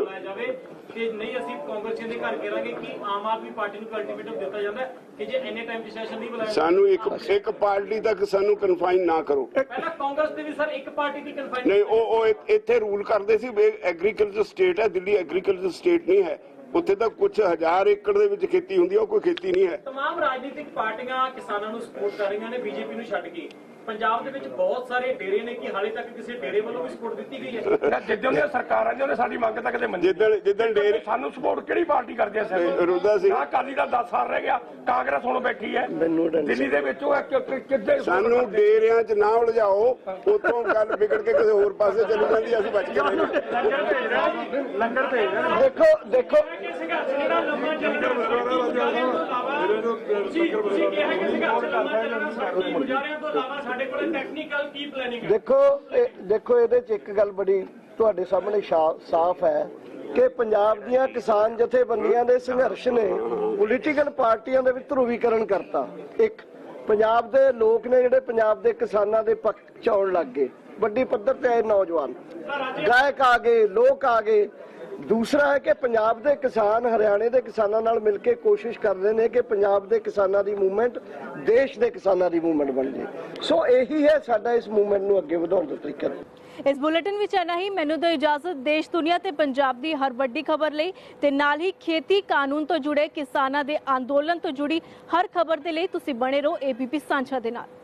ਕਿ ਨਹੀਂ ਅਸੀਂ ਕਾਂਗਰਸੀਆਂ ਦੇ ਘਰ ਕਰਾਂਗੇ ਕਿ ਆਮ ਆਦਮੀ ਪਾਰਟੀ ਨੂੰ ਅਲਟੀਮੇਟਮ ਦਿੱਤਾ ਜਾਂਦਾ ਕਿ ਜੇ ਇੰਨੇ ਟਾਈਮ ਚ ਸੈਸ਼ਨ ਨਹੀਂ ਬੁਲਾਇਆ ਸਾਨੂੰ ਇੱਕ ਇੱਕ ਪਾਰਟੀ ਤੱਕ ਸਾਨੂੰ ਕਨਫਾਈਨ ਨਾ ਕਰੋ। ਪਹਿਲਾਂ ਕਾਂਗਰਸ ਦੇ ਵੀ ਸਰ ਇੱਕ ਪਾਰਟੀ ਦੀ ਕਨਫਾਈਨ ਨਹੀਂ ਉਹ ਉਹ ਇੱਥੇ ਰੂਲ ਕਰਦੇ ਸੀ ਐਗਰੀਕਲਚਰ ਸਟੇਟ ਹੈ ਦਿੱਲੀ ਐਗਰੀਕਲਚਰ ਸਟੇਟ ਨਹੀਂ ਹੈ। ਉੱਥੇ ਤਾਂ ਕੁਝ ਹਜ਼ਾਰ ਏਕੜ ਦੇ ਵਿੱਚ ਖੇਤੀ ਹੁੰਦੀ ਹੈ ਉਹ ਕੋਈ ਖੇਤੀ ਨਹੀਂ ਹੈ। ਤਮਾਮ ਰਾਜਨੀਤਿਕ ਪਾਰਟੀਆਂ ਕਿਸਾਨਾਂ ਨੂੰ ਸਪੋਰਟ ਕਰ ਰਹੀਆਂ ਨੇ ਬੀਜੇਪੀ ਨੂੰ ਛੱਡ ਕੇ। ਪੰਜਾਬ ਦੇ ਵਿੱਚ ਬਹੁਤ ਸਾਰੇ ਡੇਰੇ ਨੇ ਕਿ ਹਾਲੇ ਤੱਕ ਕਿਸੇ ਡੇਰੇ ਵੱਲੋਂ ਵੀ ਸਪੋਰਟ ਦਿੱਤੀ ਗਈ ਹੈ ਜਿੱਦਾਂ ਦੀਆਂ ਸਰਕਾਰਾਂ ਨੇ ਉਹਨੇ ਸਾਡੀ ਮੰਗ ਤਾਂ ਕਦੇ ਮੰਨੀ ਜਿੱਦਣ ਜਿੱਦਣ ਡੇਰੇ ਸਾਨੂੰ ਸਪੋਰਟ ਕਿਹੜੀ ਪਾਰਟੀ ਕਰਦੀ ਐ ਇਹ ਰੁੱਦਾ ਸਿੰਘ ਨਾ ਅਕਾਲੀ ਦਾ 10 ਸਾਲ ਰਹਿ ਗਿਆ ਕਾਂਗਰਸ ਹੁਣ ਬੈਠੀ ਹੈ ਦਿੱਲੀ ਦੇ ਵਿੱਚ ਉਹ ਕਿੱਦਾਂ ਸਾਨੂੰ ਡੇਰਿਆਂ 'ਚ ਨਾ ਉਲਝਾਓ ਉਤੋਂ ਗੱਲ ਵਿਗੜ ਕੇ ਕਿਸੇ ਹੋਰ ਪਾਸੇ ਚਲੀ ਜਾਂਦੀ ਹੈ, ਅਸੀਂ ਬਚ ਕੇ ਰਹਿੰਦੇ ਲੰਗਰ ਭੇਜ ਦੇਖੋ ਦੇਖੋ ਸੰਘਰਸ਼ ਜਿਹੜਾ ਲੰਮਾ ਚੱਲਣਾ ਤੁਸੀਂ ਤੁਸੀਂ ਕਿਹਾ ਕਿ ਸੰਘਰਸ਼ ਲੰਮਾ ਚੱਲਣਾ ਸਾਡੀ ਗੁਜ਼ਾਰਿਆਂ ਤੋਂ ਇਲਾਵਾ ਸਾਡੇ ਕੋਲ ਟੈਕਨੀਕਲ ਕੀ ਪਲੈਨਿੰਗ ਹੈ? ਦੇਖੋ ਇਹ- ਦੇਖੋ ਇਹਦੇ 'ਚ ਇੱਕ ਗੱਲ ਬੜੀ ਤੁਹਾਡੇ ਸਾਹਮਣੇ ਸ਼ਾ- ਸਾਫ਼ ਹੈ ਕਿ ਪੰਜਾਬ ਦੀਆਂ ਕਿਸਾਨ ਜਥੇਬੰਦੀਆਂ ਦੇ ਸੰਘਰਸ਼ ਨੇ ਪੋਲੀਟੀਕਲ ਪਾਰਟੀਆਂ ਦੇ ਵਿੱਚ ਧਰੂਵੀਕਰਨ ਕਰਤਾ। ਇੱਕ ਪੰਜਾਬ ਦੇ ਲੋਕ ਨੇ ਜਿਹੜੇ ਪੰਜਾਬ ਦੇ ਕਿਸਾਨਾਂ ਦੇ ਪੱਖ 'ਚ ਆਉਣ ਲੱਗ ਗਏ। ਵੱਡੀ ਪੱਧਰ ਤੇ ਆਏ ਨੌਜਵਾਨ। ਗਾਇਕ ਆ ਗਏ ਲੋਕ ਆ ਗਏ। ਦੂਸਰਾ ਹੈ ਕਿ ਪੰਜਾਬ ਦੇ ਕਿਸਾਨ ਹਰਿਆਣੇ ਦੇ ਕਿਸਾਨਾਂ ਨਾਲ ਮਿਲ ਕੇ ਕੋਸ਼ਿਸ਼ ਕਰ ਰਹੇ ਨੇ ਕਿ ਪੰਜਾਬ ਦੇ ਕਿਸਾਨਾਂ ਦੀ ਮੂਵਮੈਂਟ ਦੇਸ਼ ਦੇ ਕਿਸਾਨਾਂ ਦੀ ਮੂਵਮੈਂਟ ਬਣ ਜੇ। ਸੋ ਇਹੀ ਹੈ ਸਾਡਾ ਇਸ ਮੂਵਮੈਂਟ ਨੂੰ ਅੱਗੇ ਵਧਾਉਣ ਦਾ ਤਰੀਕਾ। ਇਸ ਬੁਲੇਟਿਨ ਵਿੱਚ ਆਨਾ ਹੀ। ਮੈਨੂੰ ਦਿਓ ਇਜਾਜ਼ਤ ਦੇਸ਼, ਦੁਨੀਆ ਤੇ ਪੰਜਾਬ ਦੀ ਹਰ ਵੱਡੀ ਖਬਰ ਲਈ ਤੇ ਨਾਲ ਹੀ ਖੇਤੀ ਕਾਨੂੰਨ ਤੋਂ ਜੁੜੇ ਕਿਸਾਨਾਂ ਦੇ ਅੰਦੋਲਨ ਤੋਂ ਜੁੜੀ ਹਰ ਖਬਰ ਦੇ ਲਈ ਤੁਸੀਂ ਬਣੇ ਰਹੋ ਏਬੀਪੀ ਸਾਂਝਾ ਦੇ ਨਾਲ।